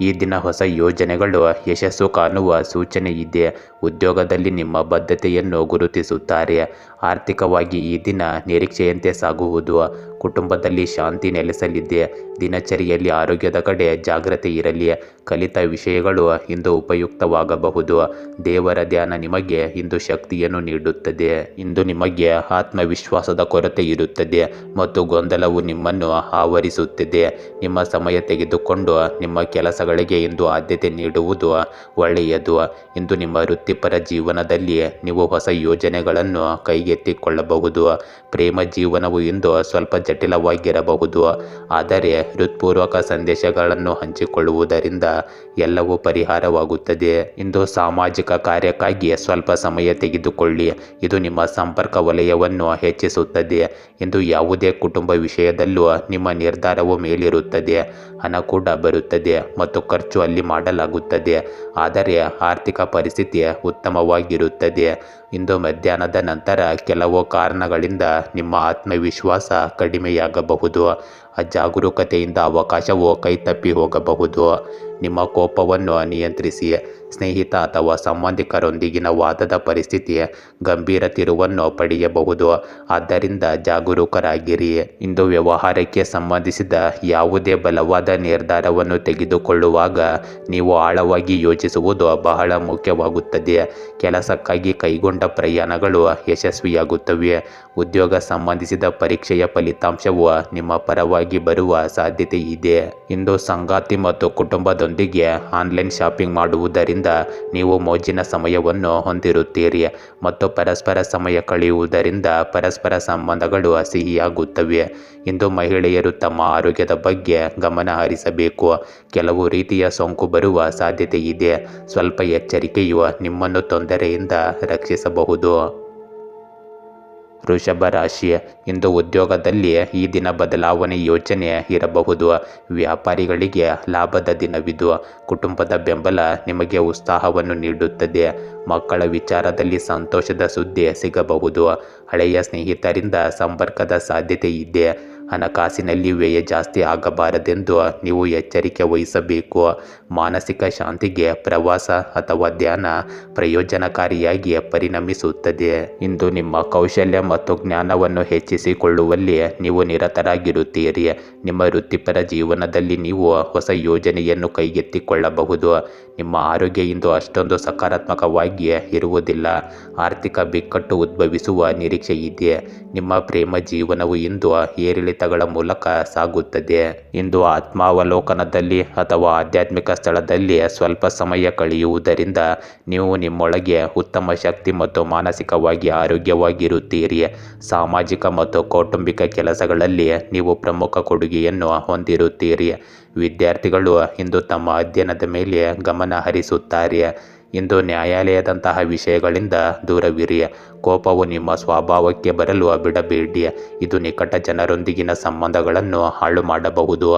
ಈ ದಿನ ಹೊಸ ಯೋಜನೆಗಳು, ಯಶಸ್ಸು ಕಾಣುವ ಸೂಚನೆ ಇದೆ. ಉದ್ಯೋಗದಲ್ಲಿ ನಿಮ್ಮ ಬದ್ಧತೆಯನ್ನು ಗುರುತಿಸುತ್ತಾರೆ. ಆರ್ಥಿಕವಾಗಿ ಈ ದಿನ ನಿರೀಕ್ಷೆಯಂತೆ ಸಾಗುವುದು. ಕುಟುಂಬದಲ್ಲಿ ಶಾಂತಿ ನೆಲೆಸಲಿದೆ. ದಿನಚರಿಯಲ್ಲಿ ಆರೋಗ್ಯದ ಕಡೆ ಜಾಗ್ರತೆ ಇರಲಿ. ಕಲಿತ ವಿಷಯಗಳು ಇಂದು ಉಪಯುಕ್ತವಾಗಬಹುದು. ದೇವರ ಧ್ಯಾನ ನಿಮಗೆ ಇಂದು ಶಕ್ತಿಯನ್ನು ನೀಡುತ್ತದೆ. ಇಂದು ನಿಮಗೆ ಆತ್ಮವಿಶ್ವಾಸದ ಕೊರತೆ ಇರುತ್ತದೆ ಮತ್ತು ಗೊಂದಲವು ನಿಮ್ಮನ್ನು ಆವರಿಸುತ್ತದೆ. ನಿಮ್ಮ ಸಮಯ ತೆಗೆದುಕೊಂಡು ನಿಮ್ಮ ಕೆಲಸಗಳಿಗೆ ಇಂದು ಆದ್ಯತೆ ನೀಡುವುದು ಒಳ್ಳೆಯದು. ಇಂದು ನಿಮ್ಮ ವೃತ್ತಿಪರ ಜೀವನದಲ್ಲಿ ನೀವು ಹೊಸ ಯೋಜನೆಗಳನ್ನು ಕೈಗೆತ್ತಿಕೊಳ್ಳಬಹುದು. ಪ್ರೇಮ ಜೀವನವು ಇಂದು ಸ್ವಲ್ಪ ಜಟಿಲವಾಗಿರಬಹುದು. ಆದರೆ ಹೃತ್ಪೂರ್ವಕ ಸಂದೇಶಗಳನ್ನು ಹಂಚಿಕೊಳ್ಳುವುದರಿಂದ ಎಲ್ಲವೂ ಪರಿಹಾರವಾಗುತ್ತದೆ. ಇಂದು ಸಾಮಾಜಿಕ ಕಾರ್ಯಕ್ಕಾಗಿ ಸ್ವಲ್ಪ ಸಮಯ ತೆಗೆದುಕೊಳ್ಳಿ. ಇದು ನಿಮ್ಮ ಸಂಪರ್ಕ ವಲಯವನ್ನು ಹೆಚ್ಚಿಸುತ್ತದೆ. ಇಂದು ಯಾವುದೇ ಕುಟುಂಬ ವಿಷಯದಲ್ಲೂ ನಿಮ್ಮ ನಿರ್ಧಾರವು ಮೇಲಿರುತ್ತದೆ. ಹಣ ಕೂಡ ಬರುತ್ತದೆ ಮತ್ತು ಖರ್ಚು ಅಲ್ಲಿ ಮಾಡಲಾಗುತ್ತದೆ. ಆದರೆ ಆರ್ಥಿಕ ಪರಿಸ್ಥಿತಿ ಉತ್ತಮವಾಗಿರುತ್ತದೆ. ಇಂದು ಮಧ್ಯಾಹ್ನದ ನಂತರ ಕೆಲವು ಕಾರಣಗಳಿಂದ ನಿಮ್ಮ ಆತ್ಮವಿಶ್ವಾಸ ಕಡಿಮೆಯಾಗಬಹುದು. ಅಜಾಗರೂಕತೆಯಿಂದ ಅವಕಾಶವು ಕೈತಪ್ಪಿ ಹೋಗಬಹುದು. ನಿಮ್ಮ ಕೋಪವನ್ನು ನಿಯಂತ್ರಿಸಿ ಸ್ನೇಹಿತ ಅಥವಾ ಸಂಬಂಧಿಕರೊಂದಿಗಿನ ವಾದದ ಪರಿಸ್ಥಿತಿ ಗಂಭೀರ ತಿರುವನ್ನು ಪಡೆಯಬಹುದು. ಆದ್ದರಿಂದ ಜಾಗರೂಕರಾಗಿರಿ. ಇಂದು ವ್ಯವಹಾರಕ್ಕೆ ಸಂಬಂಧಿಸಿದ ಯಾವುದೇ ಬಲವಾದ ನಿರ್ಧಾರವನ್ನು ತೆಗೆದುಕೊಳ್ಳುವಾಗ ನೀವು ಆಳವಾಗಿ ಯೋಚಿಸುವುದು ಬಹಳ ಮುಖ್ಯವಾಗುತ್ತದೆ. ಕೆಲಸಕ್ಕಾಗಿ ಕೈಗೊಂಡ ಪ್ರಯಾಣಗಳು ಯಶಸ್ವಿಯಾಗುತ್ತವೆ. ಉದ್ಯೋಗ ಸಂಬಂಧಿಸಿದ ಪರೀಕ್ಷೆಯ ಫಲಿತಾಂಶವು ನಿಮ್ಮ ಪರವಾಗಿ ಬರುವ ಸಾಧ್ಯತೆ ಇದೆ. ಇಂದು ಸಂಗಾತಿ ಮತ್ತು ಕುಟುಂಬದೊಂದಿಗೆ ಆನ್ಲೈನ್ ಶಾಪಿಂಗ್ ಮಾಡುವುದರಿಂದ ನೀವು ಮೋಜಿನ ಸಮಯವನ್ನು ಹೊಂದಿರುತ್ತೀರಿ. ಮತ್ತು ಪರಸ್ಪರ ಸಮಯ ಕಳೆಯುವುದರಿಂದ ಪರಸ್ಪರ ಸಂಬಂಧಗಳು ಸಿಹಿಯಾಗುತ್ತವೆ ಇಂದು ಮಹಿಳೆಯರು ತಮ್ಮ ಆರೋಗ್ಯದ ಬಗ್ಗೆ ಗಮನ ಹರಿಸಬೇಕು. ಕೆಲವು ರೀತಿಯ ಸೋಂಕು ಬರುವ ಸಾಧ್ಯತೆ ಇದೆ ಸ್ವಲ್ಪ ಎಚ್ಚರಿಕೆಯು ನಿಮ್ಮನ್ನು ತೊಂದರೆಯಿಂದ ರಕ್ಷಿಸಬಹುದು. ವೃಷಭ ರಾಶಿ ಇಂದು ಉದ್ಯೋಗದಲ್ಲಿ ಈ ದಿನ ಬದಲಾವಣೆ ಯೋಚನೆ ಇರಬಹುದು. ವ್ಯಾಪಾರಿಗಳಿಗೆ ಲಾಭದ ದಿನವಿದು. ಕುಟುಂಬದ ಬೆಂಬಲ ನಿಮಗೆ ಉತ್ಸಾಹವನ್ನು ನೀಡುತ್ತದೆ. ಮಕ್ಕಳ ವಿಚಾರದಲ್ಲಿ ಸಂತೋಷದ ಸುದ್ದಿ ಸಿಗಬಹುದು. ಹಳೆಯ ಸ್ನೇಹಿತರಿಂದ ಸಂಪರ್ಕದ ಸಾಧ್ಯತೆ ಇದೆ. ಹಣಕಾಸಿನಲ್ಲಿ ವ್ಯಯ ಜಾಸ್ತಿ ಆಗಬಾರದೆಂದು ನೀವು ಎಚ್ಚರಿಕೆ ವಹಿಸಬೇಕು. ಮಾನಸಿಕ ಶಾಂತಿಗೆ ಪ್ರವಾಸ ಅಥವಾ ಧ್ಯಾನ ಪ್ರಯೋಜನಕಾರಿಯಾಗಿ ಪರಿಣಮಿಸುತ್ತದೆ. ಇಂದು ನಿಮ್ಮ ಕೌಶಲ್ಯ ಮತ್ತು ಜ್ಞಾನವನ್ನು ಹೆಚ್ಚಿಸಿಕೊಳ್ಳುವಲ್ಲಿ ನೀವು ನಿರತರಾಗಿರುತ್ತೀರಿ. ನಿಮ್ಮ ವೃತ್ತಿಪರ ಜೀವನದಲ್ಲಿ ನೀವು ಹೊಸ ಯೋಜನೆಯನ್ನು ಕೈಗೆತ್ತಿಕೊಳ್ಳಬಹುದು. ನಿಮ್ಮ ಆರೋಗ್ಯ ಇಂದು ಅಷ್ಟೊಂದು ಸಕಾರಾತ್ಮಕವಾಗಿ ಇರುವುದಿಲ್ಲ. ಆರ್ಥಿಕ ಬಿಕ್ಕಟ್ಟು ಉದ್ಭವಿಸುವ ನಿರೀಕ್ಷೆ ಇದೆ ನಿಮ್ಮ ಪ್ರೇಮ ಜೀವನವು ಇಂದು ಏರಿಳಿತಗಳ ಮೂಲಕ ಸಾಗುತ್ತದೆ. ಇಂದು ಆತ್ಮಾವಲೋಕನದಲ್ಲಿ ಅಥವಾ ಆಧ್ಯಾತ್ಮಿಕ ಸ್ಥಳದಲ್ಲಿ ಸ್ವಲ್ಪ ಸಮಯ ಕಳೆಯುವುದರಿಂದ ನೀವು ನಿಮ್ಮೊಳಗೆ ಉತ್ತಮ ಶಕ್ತಿ ಮತ್ತು ಮಾನಸಿಕವಾಗಿ ಆರೋಗ್ಯವಾಗಿರುತ್ತೀರಿ. ಸಾಮಾಜಿಕ ಮತ್ತು ಕೌಟುಂಬಿಕ ಕೆಲಸಗಳಲ್ಲಿ ನೀವು ಪ್ರಮುಖ ಕೊಡುಗೆಯನ್ನು ಹೊಂದಿರುತ್ತೀರಿ. ವಿದ್ಯಾರ್ಥಿಗಳು ಇಂದು ತಮ್ಮ ಅಧ್ಯಯನದ ಮೇಲೆ ಗಮನ ಹರಿಸುತ್ತಾರೆ. ಇಂದು ನ್ಯಾಯಾಲಯದಂತಹ ವಿಷಯಗಳಿಂದ ದೂರವಿರಿ. ಕೋಪವು ನಿಮ್ಮ ಸ್ವಭಾವಕ್ಕೆ ಬರಲು ಬಿಡಬೇಡಿ ಇದು ನಿಕಟ ಜನರೊಂದಿಗಿನ ಸಂಬಂಧಗಳನ್ನು ಹಾಳು ಮಾಡಬಹುದು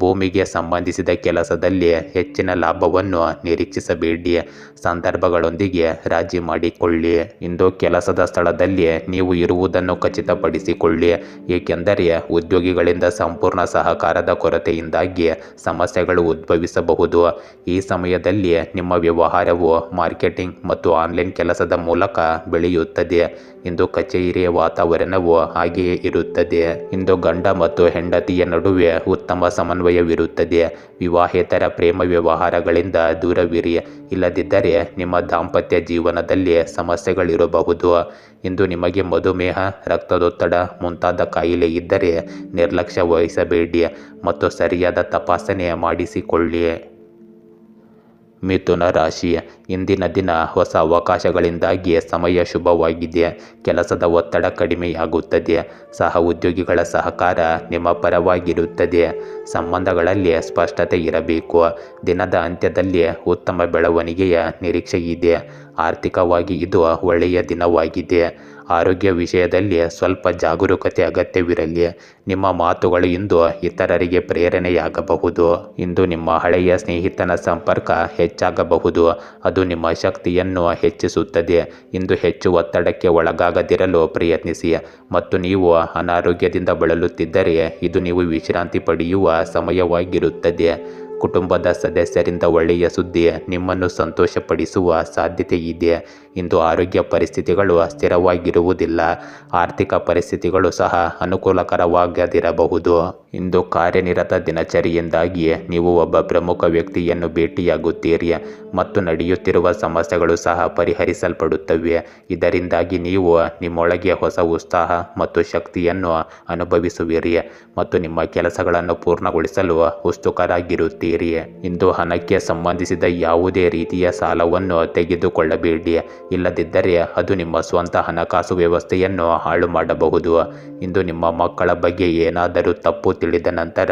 ಭೂಮಿಗೆ ಸಂಬಂಧಿಸಿದ ಕೆಲಸದಲ್ಲಿ ಹೆಚ್ಚಿನ ಲಾಭವನ್ನು ನಿರೀಕ್ಷಿಸಬೇಡಿ ಸಂದರ್ಭಗಳೊಂದಿಗೆ ರಾಜಿ ಮಾಡಿಕೊಳ್ಳಿ. ಇಂದು ಕೆಲಸದ ಸ್ಥಳದಲ್ಲಿ ನೀವು ಇರುವುದನ್ನು ಖಚಿತಪಡಿಸಿಕೊಳ್ಳಿ. ಏಕೆಂದರೆ ಉದ್ಯೋಗಿಗಳಿಂದ ಸಂಪೂರ್ಣ ಸಹಕಾರದ ಕೊರತೆಯಿಂದಾಗಿ ಸಮಸ್ಯೆಗಳು ಉದ್ಭವಿಸಬಹುದು. ಈ ಸಮಯದಲ್ಲಿ ನಿಮ್ಮ ವ್ಯವಹಾರವು ಮಾರ್ಕೆಟಿಂಗ್ ಮತ್ತು ಆನ್ಲೈನ್ ಕೆಲಸದ ಮೂಲಕ ಬೆಳೆಯುತ್ತದೆ. ಇರುತ್ತದೆ. ಇಂದು ಕಚೇರಿಯ ವಾತಾವರಣವು ಹಾಗೆಯೇ ಇರುತ್ತದೆ. ಇಂದು ಗಂಡ ಮತ್ತು ಹೆಂಡತಿಯ ನಡುವೆ ಉತ್ತಮ ಸಮನ್ವಯವಿರುತ್ತದೆ. ವಿವಾಹೇತರ ಪ್ರೇಮ ವ್ಯವಹಾರಗಳಿಂದ ದೂರವಿರಿ. ಇಲ್ಲದಿದ್ದರೆ ನಿಮ್ಮ ದಾಂಪತ್ಯ ಜೀವನದಲ್ಲಿ ಸಮಸ್ಯೆಗಳಿರಬಹುದು. ಇಂದು ನಿಮಗೆ ಮಧುಮೇಹ, ರಕ್ತದೊತ್ತಡ ಮುಂತಾದ ಕಾಯಿಲೆ ಇದ್ದರೆ ನಿರ್ಲಕ್ಷ್ಯ ವಹಿಸಬೇಡಿ ಮತ್ತು ಸರಿಯಾದ ತಪಾಸಣೆ ಮಾಡಿಸಿಕೊಳ್ಳಿ. ಮಿಥುನ ರಾಶಿ. ಇಂದಿನ ದಿನ ಹೊಸ ಅವಕಾಶಗಳಿಂದಾಗಿ ಸಮಯ ಶುಭವಾಗಿದೆ. ಕೆಲಸದ ಒತ್ತಡ ಕಡಿಮೆಯಾಗುತ್ತದೆ. ಸಹ ಉದ್ಯೋಗಿಗಳ ಸಹಕಾರ ನಿಮ್ಮ ಪರವಾಗಿರುತ್ತದೆ. ಸಂಬಂಧಗಳಲ್ಲಿ ಸ್ಪಷ್ಟತೆ ಇರಬೇಕು. ದಿನದ ಅಂತ್ಯದಲ್ಲಿ ಉತ್ತಮ ಬೆಳವಣಿಗೆಯ ನಿರೀಕ್ಷೆ ಇದೆ ಆರ್ಥಿಕವಾಗಿ ಇದು ಒಳ್ಳೆಯ ದಿನವಾಗಿದೆ. ಆರೋಗ್ಯ ವಿಷಯದಲ್ಲಿ ಸ್ವಲ್ಪ ಜಾಗರೂಕತೆ ಅಗತ್ಯವಿರಲಿ. ನಿಮ್ಮ ಮಾತುಗಳು ಇಂದು ಇತರರಿಗೆ ಪ್ರೇರಣೆಯಾಗಬಹುದು. ಇಂದು ನಿಮ್ಮ ಹಳೆಯ ಸ್ನೇಹಿತನ ಸಂಪರ್ಕ ಹೆಚ್ಚಾಗಬಹುದು. ಅದು ನಿಮ್ಮ ಶಕ್ತಿಯನ್ನು ಹೆಚ್ಚಿಸುತ್ತದೆ. ಇಂದು ಹೆಚ್ಚು ಒತ್ತಡಕ್ಕೆ ಒಳಗಾಗದಿರಲು ಪ್ರಯತ್ನಿಸಿ. ಮತ್ತು ನೀವು ಅನಾರೋಗ್ಯದಿಂದ ಬಳಲುತ್ತಿದ್ದರೆ ಇದು ನೀವು ವಿಶ್ರಾಂತಿ ಪಡೆಯುವ ಸಮಯವಾಗಿರುತ್ತದೆ. ಕುಟುಂಬದ ಸದಸ್ಯರಿಂದ ಒಳ್ಳೆಯ ಸುದ್ದಿ ನಿಮ್ಮನ್ನು ಸಂತೋಷಪಡಿಸುವ ಸಾಧ್ಯತೆ ಇದೆ ಇಂದು ಆರೋಗ್ಯ ಪರಿಸ್ಥಿತಿಗಳು ಅಸ್ಥಿರವಾಗಿರುವುದಿಲ್ಲ. ಆರ್ಥಿಕ ಪರಿಸ್ಥಿತಿಗಳು ಸಹ ಅನುಕೂಲಕರವಾಗದಿರಬಹುದು ಇಂದು ಕಾರ್ಯನಿರತ ದಿನಚರಿಯಿಂದಾಗಿ ನೀವು ಒಬ್ಬ ಪ್ರಮುಖ ವ್ಯಕ್ತಿಯನ್ನು ಭೇಟಿಯಾಗುತ್ತೀರಿ ಮತ್ತು ನಡೆಯುತ್ತಿರುವ ಸಮಸ್ಯೆಗಳು ಸಹ ಪರಿಹರಿಸಲ್ಪಡುತ್ತವೆ. ಇದರಿಂದಾಗಿ ನೀವು ನಿಮ್ಮೊಳಗೆ ಹೊಸ ಉತ್ಸಾಹ ಮತ್ತು ಶಕ್ತಿಯನ್ನು ಅನುಭವಿಸುವಿರಿ ಮತ್ತು ನಿಮ್ಮ ಕೆಲಸಗಳನ್ನು ಪೂರ್ಣಗೊಳಿಸಲು ಉತ್ಸುಕರಾಗಿರುತ್ತೀರಿ. ಇಂದು ಹಣಕ್ಕೆ ಸಂಬಂಧಿಸಿದ ಯಾವುದೇ ರೀತಿಯ ಸಾಲವನ್ನು ತೆಗೆದುಕೊಳ್ಳಬೇಡಿ. ಇಲ್ಲದಿದ್ದರೆ ಅದು ನಿಮ್ಮ ಸ್ವಂತ ಹಣಕಾಸು ವ್ಯವಸ್ಥೆಯನ್ನು ಹಾಳು ಮಾಡಬಹುದು. ಇಂದು ನಿಮ್ಮ ಮಕ್ಕಳ ಬಗ್ಗೆ ಏನಾದರೂ ತಪ್ಪು ತಿಳಿದ ನಂತರ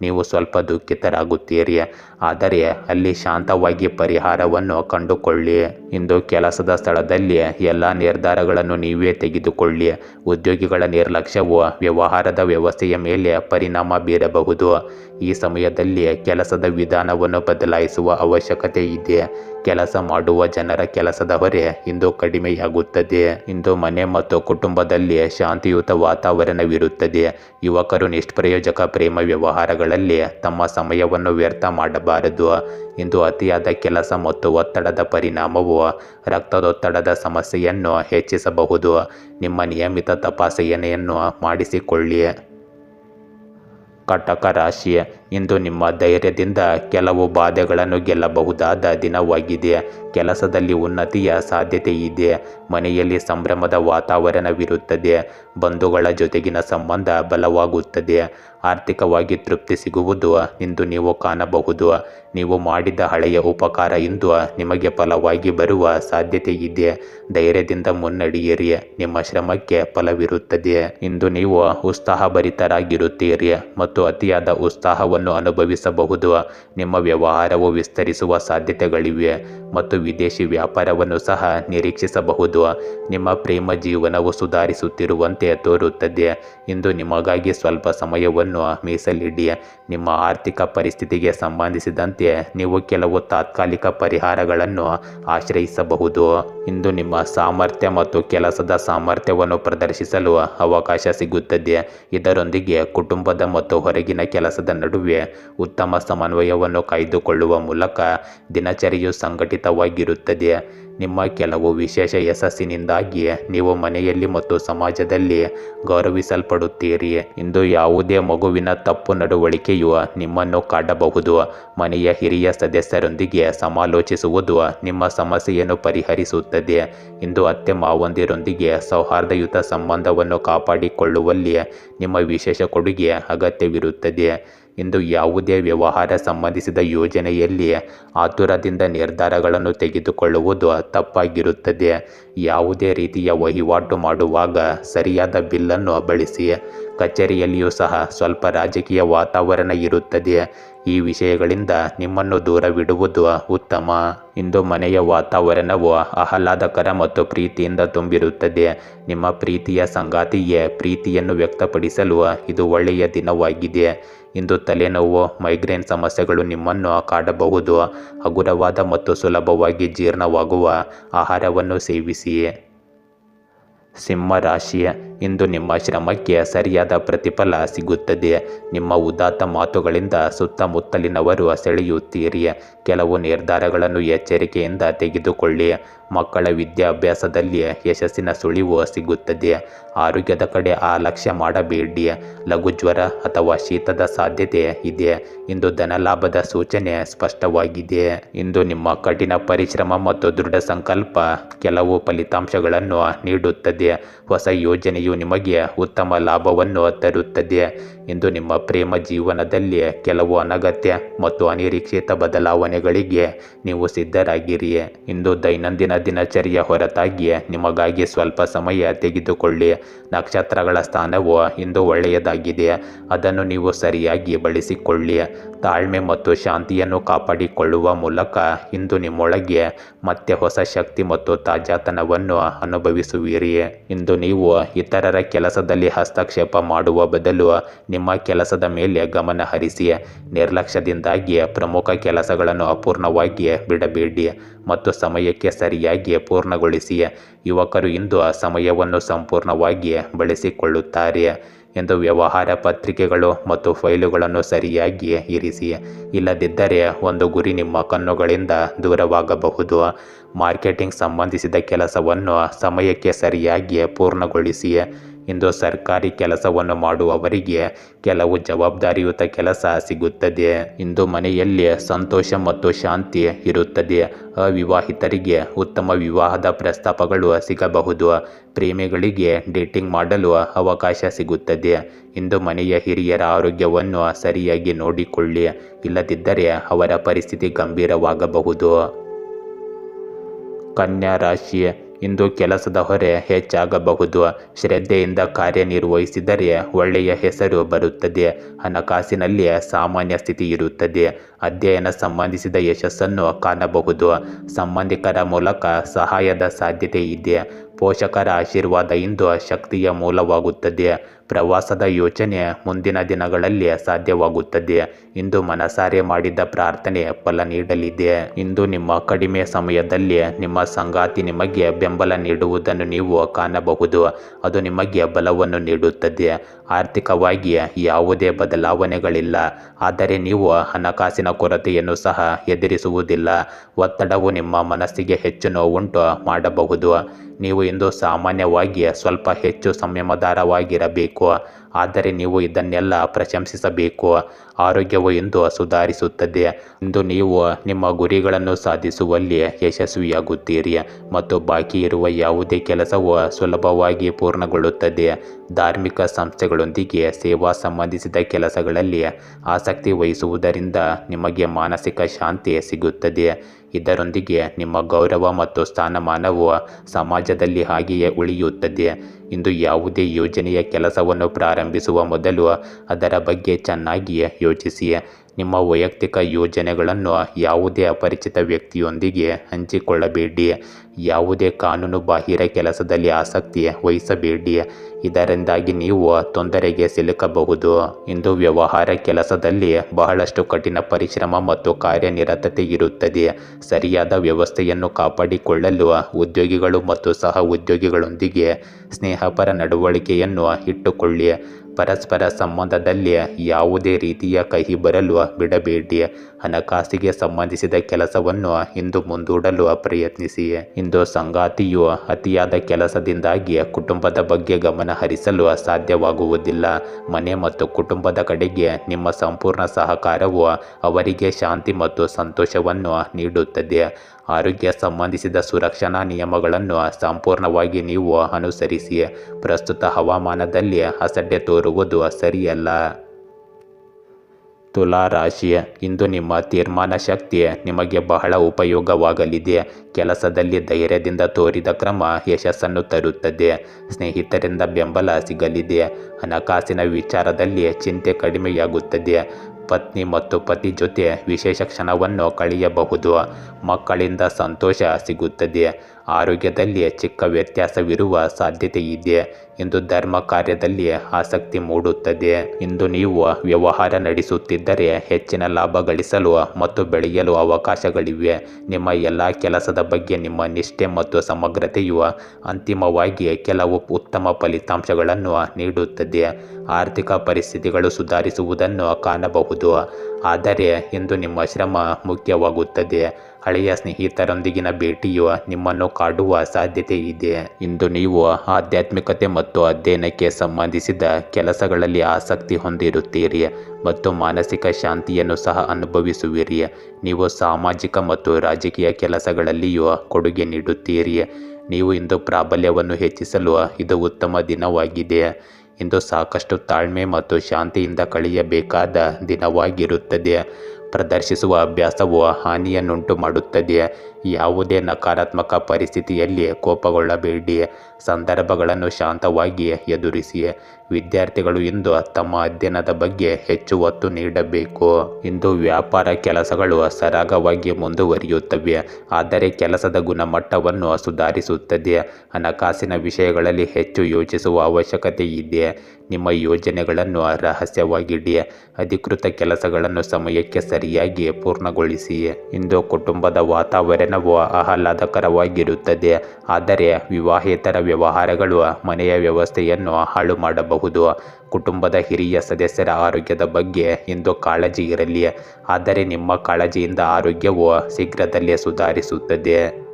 ನೀವು ಸ್ವಲ್ಪ ದುಃಖಿತರಾಗುತ್ತೀರಿ. ಆದರೆ ಅಲ್ಲಿ ಶಾಂತವಾಗಿ ಪರಿಹಾರವನ್ನು ಕಂಡುಕೊಳ್ಳಿ. ಇಂದು ಕೆಲಸದ ಸ್ಥಳದಲ್ಲಿ ಎಲ್ಲ ನಿರ್ಧಾರಗಳನ್ನು ನೀವೇ ತೆಗೆದುಕೊಳ್ಳಿ. ಉದ್ಯೋಗಿಗಳ ನಿರ್ಲಕ್ಷ್ಯವು ವ್ಯವಹಾರದ ವ್ಯವಸ್ಥೆಯ ಮೇಲೆ ಪರಿಣಾಮ ಬೀರಬಹುದು. ಈ ಸಮಯದಲ್ಲಿ ಕೆಲಸದ ವಿಧಾನವನ್ನು ಬದಲಾಯಿಸುವ ಅವಶ್ಯಕತೆ ಇದೆ. ಕೆಲಸ ಮಾಡುವ ಜನರ ಕೆಲಸದ ಹೊರೆ ಇಂದು ಕಡಿಮೆಯಾಗುತ್ತದೆ. ಇಂದು ಮನೆ ಮತ್ತು ಕುಟುಂಬದಲ್ಲಿ ಶಾಂತಿಯುತ ವಾತಾವರಣವಿರುತ್ತದೆ. ಯುವಕರು ನಿಷ್ಪ್ರಯೋಜಕ ಪ್ರೇಮ ವ್ಯವಹಾರಗಳಲ್ಲಿ ತಮ್ಮ ಸಮಯವನ್ನು ವ್ಯರ್ಥ ಮಾಡಬಾರದು. ಇಂದು ಅತಿಯಾದ ಕೆಲಸ ಮತ್ತು ಒತ್ತಡದ ಪರಿಣಾಮವು ರಕ್ತದೊತ್ತಡದ ಸಮಸ್ಯೆಯನ್ನು ಹೆಚ್ಚಿಸಬಹುದು. ನಿಮ್ಮ ನಿಯಮಿತ ತಪಾಸಣೆಯನ್ನು ಮಾಡಿಸಿಕೊಳ್ಳಿ. ಕಟಕ ರಾಶಿ ಇಂದು ನಿಮ್ಮ ಧೈರ್ಯದಿಂದ ಕೆಲವು ಬಾಧೆಗಳನ್ನು ಗೆಲ್ಲಬಹುದಾದ ದಿನವಾಗಿದೆ. ಕೆಲಸದಲ್ಲಿ ಉನ್ನತಿಯ ಸಾಧ್ಯತೆ ಇದೆ ಮನೆಯಲ್ಲಿ ಸಂಭ್ರಮದ ವಾತಾವರಣವಿರುತ್ತದೆ ಬಂಧುಗಳ ಜೊತೆಗಿನ ಸಂಬಂಧ ಬಲವಾಗುತ್ತದೆ. ಆರ್ಥಿಕವಾಗಿ ತೃಪ್ತಿ ಸಿಗುವುದು ಇಂದು ನೀವು ಕಾಣಬಹುದು. ನೀವು ಮಾಡಿದ ಹಳೆಯ ಉಪಕಾರ ಇಂದು ನಿಮಗೆ ಫಲವಾಗಿ ಬರುವ ಸಾಧ್ಯತೆ ಇದೆ ಧೈರ್ಯದಿಂದ ಮುನ್ನಡೆಯಿರಿ. ನಿಮ್ಮ ಶ್ರಮಕ್ಕೆ ಫಲವಿರುತ್ತದೆ. ಇಂದು ನೀವು ಉತ್ಸಾಹಭರಿತರಾಗಿರುತ್ತೀರಿ ಮತ್ತು ಅತಿಯಾದ ಉತ್ಸಾಹವನ್ನು ಅನುಭವಿಸಬಹುದು ನಿಮ್ಮ ವ್ಯವಹಾರವು ವಿಸ್ತರಿಸುವ ಸಾಧ್ಯತೆಗಳಿವೆ ಮತ್ತು ವಿದೇಶಿ ವ್ಯಾಪಾರವನ್ನು ಸಹ ನಿರೀಕ್ಷಿಸಬಹುದು ನಿಮ್ಮ ಪ್ರೇಮ ಜೀವನವು ಸುಧಾರಿಸುತ್ತಿರುವಂತೆ ತೋರುತ್ತದೆ. ಇಂದು ನಿಮಗಾಗಿ ಸ್ವಲ್ಪ ಸಮಯವನ್ನು ಮೀಸಲಿಡಿ. ನಿಮ್ಮ ಆರ್ಥಿಕ ಪರಿಸ್ಥಿತಿಗೆ ಸಂಬಂಧಿಸಿದಂತೆ ನೀವು ಕೆಲವು ತಾತ್ಕಾಲಿಕ ಪರಿಹಾರಗಳನ್ನು ಆಶ್ರಯಿಸಬಹುದು. ಇಂದು ನಿಮ್ಮ ಸಾಮರ್ಥ್ಯ ಮತ್ತು ಕೆಲಸದ ಸಾಮರ್ಥ್ಯವನ್ನು ಪ್ರದರ್ಶಿಸಲು ಅವಕಾಶ ಸಿಗುತ್ತದೆ. ಇದರೊಂದಿಗೆ ಕುಟುಂಬದ ಮತ್ತು ಹೊರಗಿನ ಕೆಲಸದ ನಡುವೆ ಉತ್ತಮ ಸಮನ್ವಯವನ್ನು ಕಾಯ್ದುಕೊಳ್ಳುವ ಮೂಲಕ ದಿನಚರಿಯು ಸಂಘಟಿತವಾಗಿರುತ್ತದೆ. ನಿಮ್ಮ ಕೆಲವು ವಿಶೇಷ ಯಶಸ್ಸಿನಿಂದಾಗಿ ನೀವು ಮನೆಯಲ್ಲಿ ಮತ್ತು ಸಮಾಜದಲ್ಲಿ ಗೌರವಿಸಲ್ಪಡುತ್ತೀರಿ. ಇಂದು ಯಾವುದೇ ಮಗುವಿನ ತಪ್ಪು ನಡವಳಿಕೆಯು ನಿಮ್ಮನ್ನು ಕಾಡಬಹುದು. ಮನೆಯ ಹಿರಿಯ ಸದಸ್ಯರೊಂದಿಗೆ ಸಮಾಲೋಚಿಸುವುದು ನಿಮ್ಮ ಸಮಸ್ಯೆಯನ್ನು ಪರಿಹರಿಸುತ್ತದೆ. ಇಂದು ಅತ್ತೆ ಮಾವಂದಿರೊಂದಿಗೆ ಸೌಹಾರ್ದಯುತ ಸಂಬಂಧವನ್ನು ಕಾಪಾಡಿಕೊಳ್ಳುವಲ್ಲಿ ನಿಮ್ಮ ವಿಶೇಷ ಕೊಡುಗೆ ಅಗತ್ಯವಿರುತ್ತದೆ. ಇಂದು ಯಾವುದೇ ವ್ಯವಹಾರ ಸಂಬಂಧಿಸಿದ ಯೋಜನೆಯಲ್ಲಿ ಆತುರದಿಂದ ನಿರ್ಧಾರಗಳನ್ನು ತೆಗೆದುಕೊಳ್ಳುವುದು ತಪ್ಪಾಗಿರುತ್ತದೆ. ಯಾವುದೇ ರೀತಿಯ ವಹಿವಾಟು ಮಾಡುವಾಗ ಸರಿಯಾದ ಬಿಲ್ಲನ್ನು ಬಳಸಿ ಕಚೇರಿಯಲ್ಲಿಯೂ ಸಹ ಸ್ವಲ್ಪ ರಾಜಕೀಯ ವಾತಾವರಣ ಇರುತ್ತದೆ. ಈ ವಿಷಯಗಳಿಂದ ನಿಮ್ಮನ್ನು ದೂರವಿಡುವುದು ಉತ್ತಮ. ಇಂದು ಮನೆಯ ವಾತಾವರಣವು ಆಹ್ಲಾದಕರ ಮತ್ತು ಪ್ರೀತಿಯಿಂದ ತುಂಬಿರುತ್ತದೆ. ನಿಮ್ಮ ಪ್ರೀತಿಯ ಸಂಗಾತಿಯೇ ಪ್ರೀತಿಯನ್ನು ವ್ಯಕ್ತಪಡಿಸಲು ಇದು ಒಳ್ಳೆಯ ದಿನವಾಗಿದೆ. ಇಂದು ತಲೆನೋವು ಮೈಗ್ರೇನ್ ಸಮಸ್ಯೆಗಳು ನಿಮ್ಮನ್ನು ಕಾಡಬಹುದು. ಹಗುರವಾದ ಮತ್ತು ಸುಲಭವಾಗಿ ಜೀರ್ಣವಾಗುವ ಆಹಾರವನ್ನು ಸೇವಿಸಿ ಸಿಂಹ ರಾಶಿ ಇಂದು ನಿಮ್ಮ ಶ್ರಮಕ್ಕೆ ಸರಿಯಾದ ಪ್ರತಿಫಲ ಸಿಗುತ್ತದೆ. ನಿಮ್ಮ ಉದಾತ್ತ ಮಾತುಗಳಿಂದ ಸುತ್ತಮುತ್ತಲಿನವರು ಸೆಳೆಯುತ್ತೀರಿ. ಕೆಲವು ನಿರ್ಧಾರಗಳನ್ನು ಎಚ್ಚರಿಕೆಯಿಂದ ತೆಗೆದುಕೊಳ್ಳಿ. ಮಕ್ಕಳ ವಿದ್ಯಾಭ್ಯಾಸದಲ್ಲಿ ಯಶಸ್ಸಿನ ಸುಳಿವು ಸಿಗುತ್ತದೆ. ಆರೋಗ್ಯದ ಕಡೆ ಅಲಕ್ಷ್ಯ ಮಾಡಬೇಡಿ. ಲಘು ಜ್ವರ ಅಥವಾ ಶೀತದ ಸಾಧ್ಯತೆ ಇದೆ. ಇಂದು ಧನಲಾಭದ ಸೂಚನೆ ಸ್ಪಷ್ಟವಾಗಿದೆ. ಇಂದು ನಿಮ್ಮ ಕಠಿಣ ಪರಿಶ್ರಮ ಮತ್ತು ದೃಢ ಸಂಕಲ್ಪ ಕೆಲವು ಫಲಿತಾಂಶಗಳನ್ನು ನೀಡುತ್ತದೆ. ಹೊಸ ಯೋಜನೆಯು ನಿಮಗೆ ಉತ್ತಮ ಲಾಭವನ್ನು ತರುತ್ತದೆ. ಇಂದು ನಿಮ್ಮ ಪ್ರೇಮ ಜೀವನದಲ್ಲಿ ಕೆಲವು ಅನಗತ್ಯ ಮತ್ತು ಅನಿರೀಕ್ಷಿತ ಬದಲಾವಣೆಗಳಿಗೆ ನೀವು ಸಿದ್ಧರಾಗಿರಿ ಇಂದು ದೈನಂದಿನ ದಿನಚರಿಯ ಹೊರತಾಗಿ ನಿಮಗಾಗಿ ಸ್ವಲ್ಪ ಸಮಯ ತೆಗೆದುಕೊಳ್ಳಿ. ನಕ್ಷತ್ರಗಳ ಸ್ಥಾನವು ಇಂದು ಒಳ್ಳೆಯದಾಗಿದೆ. ಅದನ್ನು ನೀವು ಸರಿಯಾಗಿ ಬಳಸಿಕೊಳ್ಳಿ. ತಾಳ್ಮೆ ಮತ್ತು ಶಾಂತಿಯನ್ನು ಕಾಪಾಡಿಕೊಳ್ಳುವ ಮೂಲಕ ಇಂದು ನಿಮ್ಮೊಳಗೆ ಮತ್ತೆ ಹೊಸ ಶಕ್ತಿ ಮತ್ತು ತಾಜಾತನವನ್ನು ಅನುಭವಿಸುವಿರಿ ಇಂದು ನೀವು ಇತರರ ಕೆಲಸದಲ್ಲಿ ಹಸ್ತಕ್ಷೇಪ ಮಾಡುವ ಬದಲು ನಿಮ್ಮ ಕೆಲಸದ ಮೇಲೆ ಗಮನ ಹರಿಸಿ ನಿರ್ಲಕ್ಷ್ಯದಿಂದಾಗಿ ಪ್ರಮುಖ ಕೆಲಸಗಳನ್ನು ಅಪೂರ್ಣವಾಗಿ ಬಿಡಬೇಡಿ ಮತ್ತು ಸಮಯಕ್ಕೆ ಸರಿಯಾಗಿ ಪೂರ್ಣಗೊಳಿಸಿ ಯುವಕರು ಇಂದು ಸಮಯವನ್ನು ಸಂಪೂರ್ಣವಾಗಿ ಬಳಸಿಕೊಳ್ಳುತ್ತಾರೆ ಎಂದು ವ್ಯವಹಾರ ಪತ್ರಿಕೆಗಳು ಮತ್ತು ಫೈಲುಗಳನ್ನು ಸರಿಯಾಗಿ ಇರಿಸಿ ಇಲ್ಲದಿದ್ದರೆ ಒಂದು ಗುರಿ ನಿಮ್ಮ ಕಣ್ಣುಗಳಿಂದ ದೂರವಾಗಬಹುದು. ಮಾರ್ಕೆಟಿಂಗ್ ಸಂಬಂಧಿಸಿದ ಕೆಲಸವನ್ನು ಸಮಯಕ್ಕೆ ಸರಿಯಾಗಿ ಪೂರ್ಣಗೊಳಿಸಿ ಇಂದು ಸರ್ಕಾರಿ ಕೆಲಸವನ್ನು ಮಾಡುವವರಿಗೆ ಕೆಲವು ಜವಾಬ್ದಾರಿಯುತ ಕೆಲಸ ಸಿಗುತ್ತದೆ. ಇಂದು ಮನೆಯಲ್ಲಿ ಸಂತೋಷ ಮತ್ತು ಶಾಂತಿ ಇರುತ್ತದೆ. ಅವಿವಾಹಿತರಿಗೆ ಉತ್ತಮ ವಿವಾಹದ ಪ್ರಸ್ತಾಪಗಳು ಸಿಗಬಹುದು. ಪ್ರೇಮಿಗಳಿಗೆ ಡೇಟಿಂಗ್ ಮಾಡಲು ಅವಕಾಶ ಸಿಗುತ್ತದೆ. ಇಂದು ಮನೆಯ ಹಿರಿಯರ ಆರೋಗ್ಯವನ್ನು ಸರಿಯಾಗಿ ನೋಡಿಕೊಳ್ಳಿ. ಇಲ್ಲದಿದ್ದರೆ ಅವರ ಪರಿಸ್ಥಿತಿ ಗಂಭೀರವಾಗಬಹುದು. ಕನ್ಯಾ ರಾಶಿ ಇಂದು ಕೆಲಸದ ಹೊರೆ ಹೆಚ್ಚಾಗಬಹುದು. ಶ್ರದ್ಧೆಯಿಂದ ಕಾರ್ಯನಿರ್ವಹಿಸಿದರೆ ಒಳ್ಳೆಯ ಹೆಸರು ಬರುತ್ತದೆ. ಹಣಕಾಸಿನಲ್ಲಿ ಸಾಮಾನ್ಯ ಸ್ಥಿತಿ ಇರುತ್ತದೆ. ಅಧ್ಯಯನ ಸಂಬಂಧಿಸಿದ ಯಶಸ್ಸನ್ನು ಕಾಣಬಹುದು. ಸಂಬಂಧಿಕರ ಮೂಲಕ ಸಹಾಯದ ಸಾಧ್ಯತೆ ಇದೆ. ಪೋಷಕರ ಆಶೀರ್ವಾದ ಇಂದು ಶಕ್ತಿಯ ಮೂಲವಾಗುತ್ತದೆ. ಪ್ರವಾಸದ ಯೋಚನೆ ಮುಂದಿನ ದಿನಗಳಲ್ಲಿ ಸಾಧ್ಯವಾಗುತ್ತದೆ. ಇಂದು ಮನಸಾರೆ ಮಾಡಿದ ಪ್ರಾರ್ಥನೆ ಫಲ ನೀಡಲಿದೆ. ಇಂದು ನಿಮ್ಮ ಕಡಿಮೆ ಸಮಯದಲ್ಲಿ ನಿಮ್ಮ ಸಂಗಾತಿ ನಿಮಗೆ ಬೆಂಬಲ ನೀಡುವುದನ್ನು ನೀವು ಕಾಣಬಹುದು. ಅದು ನಿಮಗೆ ಬಲವನ್ನು ನೀಡುತ್ತದೆ. ಆರ್ಥಿಕವಾಗಿ ಯಾವುದೇ ಬದಲಾವಣೆಗಳಿಲ್ಲ. ಆದರೆ ನೀವು ಹಣಕಾಸಿನ ಕೊರತೆಯನ್ನು ಸಹ ಎದುರಿಸುವುದಿಲ್ಲ. ಒತ್ತಡವು ನಿಮ್ಮ ಮನಸ್ಸಿಗೆ ಹೆಚ್ಚು ನೋವುಂಟು ಮಾಡಬಹುದು. ನೀವು ಇಂದು ಸಾಮಾನ್ಯವಾಗಿ ಸ್ವಲ್ಪ ಹೆಚ್ಚು ಸಂಯಮದಾರವಾಗಿರಬೇಕು. ಆದರೆ ನೀವು ಇದನ್ನೆಲ್ಲ ಪ್ರಶಂಸಿಸಬೇಕು. ಆರೋಗ್ಯವು ಇಂದು ಸುಧಾರಿಸುತ್ತದೆ. ಇಂದು ನೀವು ನಿಮ್ಮ ಗುರಿಗಳನ್ನು ಸಾಧಿಸುವಲ್ಲಿ ಯಶಸ್ವಿಯಾಗುತ್ತೀರಿ ಮತ್ತು ಬಾಕಿ ಇರುವ ಯಾವುದೇ ಕೆಲಸವು ಸುಲಭವಾಗಿ ಪೂರ್ಣಗೊಳ್ಳುತ್ತದೆ. ಧಾರ್ಮಿಕ ಸಂಸ್ಥೆಗಳೊಂದಿಗೆ ಸೇವಾ ಸಂಬಂಧಿಸಿದ ಕೆಲಸಗಳಲ್ಲಿ ಆಸಕ್ತಿ ವಹಿಸುವುದರಿಂದ ನಿಮಗೆ ಮಾನಸಿಕ ಶಾಂತಿ ಸಿಗುತ್ತದೆ. ಇದರೊಂದಿಗೆ ನಿಮ್ಮ ಗೌರವ ಮತ್ತು ಸ್ಥಾನಮಾನವು ಸಮಾಜದಲ್ಲಿ ಹಾಗೆಯೇ ಉಳಿಯುತ್ತದೆ. ಇಂದು ಯಾವುದೇ ಯೋಜನೆಯ ಕೆಲಸವನ್ನು ಪ್ರಾರಂಭಿಸುವ ಮೊದಲು ಅದರ ಬಗ್ಗೆ ಚೆನ್ನಾಗಿ ಯೋಚಿಸಿ. ನಿಮ್ಮ ವೈಯಕ್ತಿಕ ಯೋಜನೆಗಳನ್ನು ಯಾವುದೇ ಅಪರಿಚಿತ ವ್ಯಕ್ತಿಯೊಂದಿಗೆ ಹಂಚಿಕೊಳ್ಳಬೇಡಿ. ಯಾವುದೇ ಕಾನೂನು ಬಾಹಿರ ಕೆಲಸದಲ್ಲಿ ಆಸಕ್ತಿ ವಹಿಸಬೇಡಿ. ಇದರಿಂದಾಗಿ ನೀವು ತೊಂದರೆಗೆ ಸಿಲುಕಬಹುದು. ಇಂದು ವ್ಯವಹಾರ ಕೆಲಸದಲ್ಲಿ ಬಹಳಷ್ಟು ಕಠಿಣ ಪರಿಶ್ರಮ ಮತ್ತು ಕಾರ್ಯನಿರತತೆ ಇರುತ್ತದೆ. ಸರಿಯಾದ ವ್ಯವಸ್ಥೆಯನ್ನು ಕಾಪಾಡಿಕೊಳ್ಳಲು ಉದ್ಯೋಗಿಗಳು ಮತ್ತು ಸಹ ಉದ್ಯೋಗಿಗಳೊಂದಿಗೆ ಸ್ನೇಹಪರ ನಡವಳಿಕೆಯನ್ನು ಇಟ್ಟುಕೊಳ್ಳಿ. ಪರಸ್ಪರ ಸಂಬಂಧದಲ್ಲಿ ಯಾವುದೇ ರೀತಿಯ ಕಹಿ ಬರಲು ಬಿಡಬೇಡಿ. ಹಣಕಾಸಿಗೆ ಸಂಬಂಧಿಸಿದ ಕೆಲಸವನ್ನು ಇಂದು ಮುಂದೂಡಲು ಪ್ರಯತ್ನಿಸಿ. ಇಂದು ಸಂಗಾತಿಯು ಅತಿಯಾದ ಕೆಲಸದಿಂದಾಗಿ ಕುಟುಂಬದ ಬಗ್ಗೆ ಗಮನ ಹರಿಸಲು ಸಾಧ್ಯವಾಗುವುದಿಲ್ಲ. ಮನೆ ಮತ್ತು ಕುಟುಂಬದ ಕಡೆಗೆ ನಿಮ್ಮ ಸಂಪೂರ್ಣ ಸಹಕಾರವು ಅವರಿಗೆ ಶಾಂತಿ ಮತ್ತು ಸಂತೋಷವನ್ನು ನೀಡುತ್ತದೆ. ಆರೋಗ್ಯ ಸಂಬಂಧಿಸಿದ ಸುರಕ್ಷಣಾ ನಿಯಮಗಳನ್ನು ಸಂಪೂರ್ಣವಾಗಿ ನೀವು ಅನುಸರಿಸಿ. ಪ್ರಸ್ತುತ ಹವಾಮಾನದಲ್ಲಿ ಅಸಡ್ಡೆ ತೋರುವುದು ಸರಿಯಲ್ಲ. ತುಲಾ ರಾಶಿ, ಇಂದು ನಿಮ್ಮ ತೀರ್ಮಾನ ಶಕ್ತಿ ನಿಮಗೆ ಬಹಳ ಉಪಯೋಗವಾಗಲಿದೆ. ಕೆಲಸದಲ್ಲಿ ಧೈರ್ಯದಿಂದ ತೋರಿದ ಕ್ರಮ ಯಶಸ್ಸನ್ನು ತರುತ್ತದೆ. ಸ್ನೇಹಿತರಿಂದ ಬೆಂಬಲ ಸಿಗಲಿದೆ. ಹಣಕಾಸಿನ ವಿಚಾರದಲ್ಲಿ ಚಿಂತೆ ಕಡಿಮೆಯಾಗುತ್ತದೆ. ಪತ್ನಿ ಮತ್ತು ಪತಿ ಜೊತೆ ವಿಶೇಷ ಕ್ಷಣವನ್ನು ಕಳೆಯಬಹುದು. ಮಕ್ಕಳಿಂದ ಸಂತೋಷ ಸಿಗುತ್ತದೆ. ಆರೋಗ್ಯದಲ್ಲಿ ಚಿಕ್ಕ ವ್ಯತ್ಯಾಸವಿರುವ ಸಾಧ್ಯತೆ ಇದೆ ಇಂದು ಧರ್ಮ ಕಾರ್ಯದಲ್ಲಿ ಆಸಕ್ತಿ ಮೂಡುತ್ತದೆ. ಇಂದು ನೀವು ವ್ಯವಹಾರ ನಡೆಸುತ್ತಿದ್ದರೆ ಹೆಚ್ಚಿನ ಲಾಭ ಗಳಿಸಲು ಮತ್ತು ಬೆಳೆಯಲು ಅವಕಾಶಗಳಿವೆ. ನಿಮ್ಮ ಎಲ್ಲ ಕೆಲಸದ ಬಗ್ಗೆ ನಿಮ್ಮ ನಿಷ್ಠೆ ಮತ್ತು ಸಮಗ್ರತೆಯು ಅಂತಿಮವಾಗಿ ಕೆಲವು ಉತ್ತಮ ಫಲಿತಾಂಶಗಳನ್ನು ನೀಡುತ್ತದೆ. ಆರ್ಥಿಕ ಪರಿಸ್ಥಿತಿಗಳು ಸುಧಾರಿಸುವುದನ್ನು ಕಾಣಬಹುದು. ಆದರೆ ಇಂದು ನಿಮ್ಮ ಶ್ರಮ ಮುಖ್ಯವಾಗುತ್ತದೆ. ಹಳೆಯ ಸ್ನೇಹಿತರೊಂದಿಗಿನ ಭೇಟಿಯು ನಿಮ್ಮನ್ನು ಕಾಡುವ ಸಾಧ್ಯತೆ ಇದೆ. ಇಂದು ನೀವು ಆಧ್ಯಾತ್ಮಿಕತೆ ಮತ್ತು ಅಧ್ಯಯನಕ್ಕೆ ಸಂಬಂಧಿಸಿದ ಕೆಲಸಗಳಲ್ಲಿ ಆಸಕ್ತಿ ಹೊಂದಿರುತ್ತೀರಿ ಮತ್ತು ಮಾನಸಿಕ ಶಾಂತಿಯನ್ನು ಸಹ ಅನುಭವಿಸುವಿರಿ. ನೀವು ಸಾಮಾಜಿಕ ಮತ್ತು ರಾಜಕೀಯ ಕೆಲಸಗಳಲ್ಲಿಯೂ ಕೊಡುಗೆ ನೀಡುತ್ತೀರಿ. ನೀವು ಇಂದು ಪ್ರಾಬಲ್ಯವನ್ನು ಹೆಚ್ಚಿಸಲು ಇದು ಉತ್ತಮ ದಿನವಾಗಿದೆ. ಇಂದು ಸಾಕಷ್ಟು ತಾಳ್ಮೆ ಮತ್ತು ಶಾಂತಿಯಿಂದ ಕಳೆಯಬೇಕಾದ ದಿನವಾಗಿರುತ್ತದೆ. ಪ್ರದರ್ಶಿಸುವ ಅಭ್ಯಾಸವು ಹಾನಿಯನ್ನುಂಟು ಮಾಡುತ್ತದೆ ಯಾವುದೇ ನಕಾರಾತ್ಮಕ ಪರಿಸ್ಥಿತಿಯಲ್ಲಿ ಕೋಪಗೊಳ್ಳಬೇಡಿ. ಸಂದರ್ಭಗಳನ್ನು ಶಾಂತವಾಗಿ ಎದುರಿಸಿ. ವಿದ್ಯಾರ್ಥಿಗಳು ಇಂದು ತಮ್ಮ ಅಧ್ಯಯನದ ಬಗ್ಗೆ ಹೆಚ್ಚು ಒತ್ತು ನೀಡಬೇಕು. ಇಂದು ವ್ಯಾಪಾರ ಕೆಲಸಗಳು ಸರಾಗವಾಗಿ ಮುಂದುವರಿಯುತ್ತವೆ. ಆದರೆ ಕೆಲಸದ ಗುಣಮಟ್ಟವನ್ನು ಸುಧಾರಿಸುತ್ತದೆ. ಹಣಕಾಸಿನ ವಿಷಯಗಳಲ್ಲಿ ಹೆಚ್ಚು ಯೋಚಿಸುವ ಅವಶ್ಯಕತೆ ಇದೆ. ನಿಮ್ಮ ಯೋಜನೆಗಳನ್ನು ರಹಸ್ಯವಾಗಿಡಿ. ಅಧಿಕೃತ ಕೆಲಸಗಳನ್ನು ಸಮಯಕ್ಕೆ ಸರಿಯಾಗಿ ಪೂರ್ಣಗೊಳಿಸಿ. ಇಂದು ಕುಟುಂಬದ ವಾತಾವರಣವು ಆಹ್ಲಾದಕರವಾಗಿರುತ್ತದೆ. ಆದರೆ ವಿವಾಹೇತರ ವ್ಯವಹಾರಗಳು ಮನೆಯ ವ್ಯವಸ್ಥೆಯನ್ನು ಹಾಳು ಮಾಡಬಹುದು. ಕುಟುಂಬದ ಹಿರಿಯ ಸದಸ್ಯರ ಆರೋಗ್ಯದ ಬಗ್ಗೆ ಇಂದು ಕಾಳಜಿ ಇರಲಿ. ಆದರೆ ನಿಮ್ಮ ಕಾಳಜಿಯಿಂದ ಆರೋಗ್ಯವು ಶೀಘ್ರದಲ್ಲೇ ಸುಧಾರಿಸುತ್ತದೆ.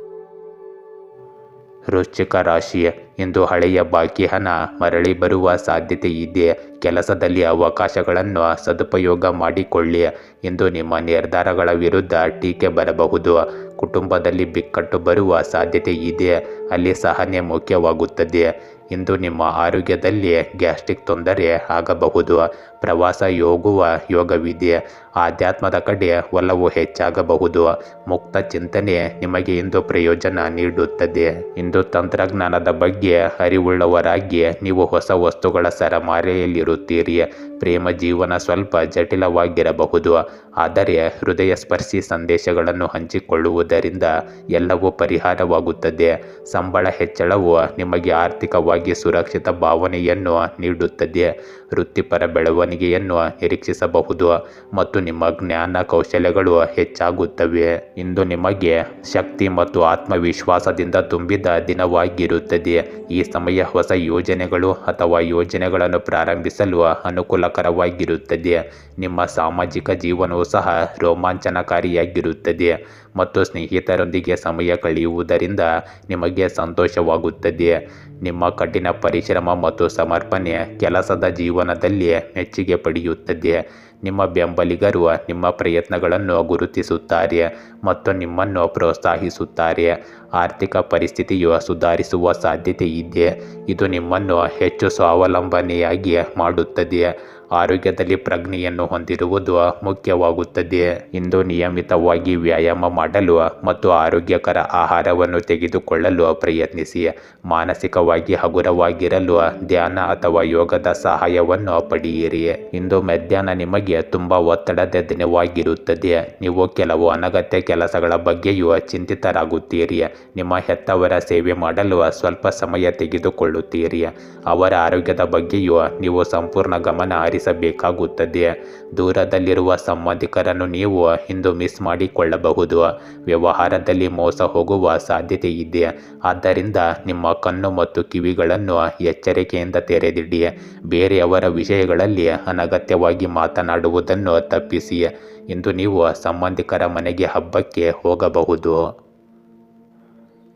ವೃಶ್ಚಿಕ ರಾಶಿ ಇಂದು ಹಳೆಯ ಬಾಕಿ ಹಣ ಮರಳಿ ಬರುವ ಸಾಧ್ಯತೆ ಇದೆ. ಕೆಲಸದಲ್ಲಿ ಅವಕಾಶಗಳನ್ನು ಸದುಪಯೋಗ ಮಾಡಿಕೊಳ್ಳಿ. ಇಂದು ನಿಮ್ಮ ನಿರ್ಧಾರಗಳ ವಿರುದ್ಧ ಟೀಕೆ ಬರಬಹುದು. ಕುಟುಂಬದಲ್ಲಿ ಬಿಕ್ಕಟ್ಟು ಬರುವ ಸಾಧ್ಯತೆ ಇದೆ. ಅಲ್ಲಿ ಸಹನೆ ಮುಖ್ಯವಾಗುತ್ತದೆ. ಇಂದು ನಿಮ್ಮ ಆರೋಗ್ಯದಲ್ಲಿ ಗ್ಯಾಸ್ಟ್ರಿಕ್ ತೊಂದರೆ ಆಗಬಹುದು. ಪ್ರವಾಸ ಯೋಗುವ ಯೋಗವಿದೆ. ಆಧ್ಯಾತ್ಮದ ಕಡೆ ಒಲವು ಹೆಚ್ಚಾಗಬಹುದು. ಮುಕ್ತ ಚಿಂತನೆ ನಿಮಗೆ ಇಂದು ಪ್ರಯೋಜನ ನೀಡುತ್ತದೆ. ಇಂದು ತಂತ್ರಜ್ಞಾನದ ಬಗ್ಗೆ ಅರಿವುಳ್ಳವರಾಗಿ ನೀವು ಹೊಸ ವಸ್ತುಗಳ ಸರಮಾರೆಯಲ್ಲಿರುತ್ತೀರಿ. ಪ್ರೇಮ ಜೀವನ ಸ್ವಲ್ಪ ಜಟಿಲವಾಗಿರಬಹುದು. ಆದರೆ ಹೃದಯ ಸ್ಪರ್ಶಿ ಸಂದೇಶಗಳನ್ನು ಹಂಚಿಕೊಳ್ಳುವುದರಿಂದ ಎಲ್ಲವೂ ಪರಿಹಾರವಾಗುತ್ತದೆ. ಸಂಬಳ ಹೆಚ್ಚಳವು ನಿಮಗೆ ಆರ್ಥಿಕವಾಗಿ ಸುರಕ್ಷಿತ ಭಾವನೆಯನ್ನು ನೀಡುತ್ತದೆ. ವೃತ್ತಿಪರ ಬೆಳವಣಿಗೆಯನ್ನು ನಿರೀಕ್ಷಿಸಬಹುದು ಮತ್ತು ನಿಮ್ಮ ಜ್ಞಾನ ಕೌಶಲ್ಯಗಳು ಹೆಚ್ಚಾಗುತ್ತವೆ. ಇಂದು ನಿಮಗೆ ಶಕ್ತಿ ಮತ್ತು ಆತ್ಮವಿಶ್ವಾಸದಿಂದ ತುಂಬಿದ ದಿನವಾಗಿರುತ್ತದೆ. ಈ ಸಮಯ ಹೊಸ ಯೋಜನೆಗಳು ಅಥವಾ ಯೋಜನೆಗಳನ್ನು ಪ್ರಾರಂಭಿಸಲು ಅನುಕೂಲಕರವಾಗಿರುತ್ತದೆ. ನಿಮ್ಮ ಸಾಮಾಜಿಕ ಜೀವನವು ಸಹ ರೋಮಾಂಚನಕಾರಿಯಾಗಿರುತ್ತದೆ. ಮತ್ತು ಸ್ನೇಹಿತರೊಂದಿಗೆ ಸಮಯ ಕಳೆಯುವುದರಿಂದ ನಿಮಗೆ ಸಂತೋಷವಾಗುತ್ತದೆ. ನಿಮ್ಮ ಕಠಿಣ ಪರಿಶ್ರಮ ಮತ್ತು ಸಮರ್ಪಣೆ ಕೆಲಸದ ಜೀವನದಲ್ಲಿ ಮೆಚ್ಚುಗೆ ಪಡೆಯುತ್ತದೆ. ನಿಮ್ಮ ಬೆಂಬಲಿಗರು ನಿಮ್ಮ ಪ್ರಯತ್ನಗಳನ್ನು ಗುರುತಿಸುತ್ತಾರೆ ಮತ್ತು ನಿಮ್ಮನ್ನು ಪ್ರೋತ್ಸಾಹಿಸುತ್ತಾರೆ. ಆರ್ಥಿಕ ಪರಿಸ್ಥಿತಿಯು ಸುಧಾರಿಸುವ ಸಾಧ್ಯತೆ ಇದೆ. ಇದು ನಿಮ್ಮನ್ನು ಹೆಚ್ಚು ಸ್ವಾವಲಂಬನೆಯಾಗಿ ಮಾಡುತ್ತದೆ. ಆರೋಗ್ಯದಲ್ಲಿ ಪ್ರಜ್ಞೆಯನ್ನು ಹೊಂದಿರುವುದು ಮುಖ್ಯವಾಗುತ್ತದೆ. ಇಂದು ನಿಯಮಿತವಾಗಿ ವ್ಯಾಯಾಮ ಮಾಡಲು ಮತ್ತು ಆರೋಗ್ಯಕರ ಆಹಾರವನ್ನು ತೆಗೆದುಕೊಳ್ಳಲು ಪ್ರಯತ್ನಿಸಿ. ಮಾನಸಿಕವಾಗಿ ಹಗುರವಾಗಿರಲು ಧ್ಯಾನ ಅಥವಾ ಯೋಗದ ಸಹಾಯವನ್ನು ಪಡೆಯಿರಿ. ಇಂದು ಮಧ್ಯಾಹ್ನ ನಿಮಗೆ ತುಂಬ ಒತ್ತಡದ ದಿನವಾಗಿರುತ್ತದೆ. ನೀವು ಕೆಲವು ಅನಗತ್ಯ ಕೆಲಸಗಳ ಬಗ್ಗೆಯೂ ಚಿಂತಿತರಾಗುತ್ತೀರಿ. ನಿಮ್ಮ ಹೆತ್ತವರ ಸೇವೆ ಮಾಡಲು ಸ್ವಲ್ಪ ಸಮಯ ತೆಗೆದುಕೊಳ್ಳುತ್ತೀರಿ. ಅವರ ಆರೋಗ್ಯದ ಬಗ್ಗೆಯೂ ನೀವು ಸಂಪೂರ್ಣ ಗಮನ ಹರಿಸಬೇಕಾಗುತ್ತದೆ ದೂರದಲ್ಲಿರುವ ಸಂಬಂಧಿಕರನ್ನು ನೀವು ಇಂದು ಮಿಸ್ ಮಾಡಿಕೊಳ್ಳಬಹುದು. ವ್ಯವಹಾರದಲ್ಲಿ ಮೋಸ ಹೋಗುವ ಸಾಧ್ಯತೆ ಇದೆ ಆದ್ದರಿಂದ ನಿಮ್ಮ ಕಣ್ಣು ಮತ್ತು ಕಿವಿಗಳನ್ನು ಎಚ್ಚರಿಕೆಯಿಂದ ತೆರೆದಿಡಿ. ಬೇರೆಯವರ ವಿಷಯಗಳಲ್ಲಿ ಅನಗತ್ಯವಾಗಿ ಮಾತನಾಡುವುದನ್ನು ತಪ್ಪಿಸಿ. ಇಂದು ನೀವು ಸಂಬಂಧಿಕರ ಮನೆಗೆ ಹಬ್ಬಕ್ಕೆ ಹೋಗಬಹುದು.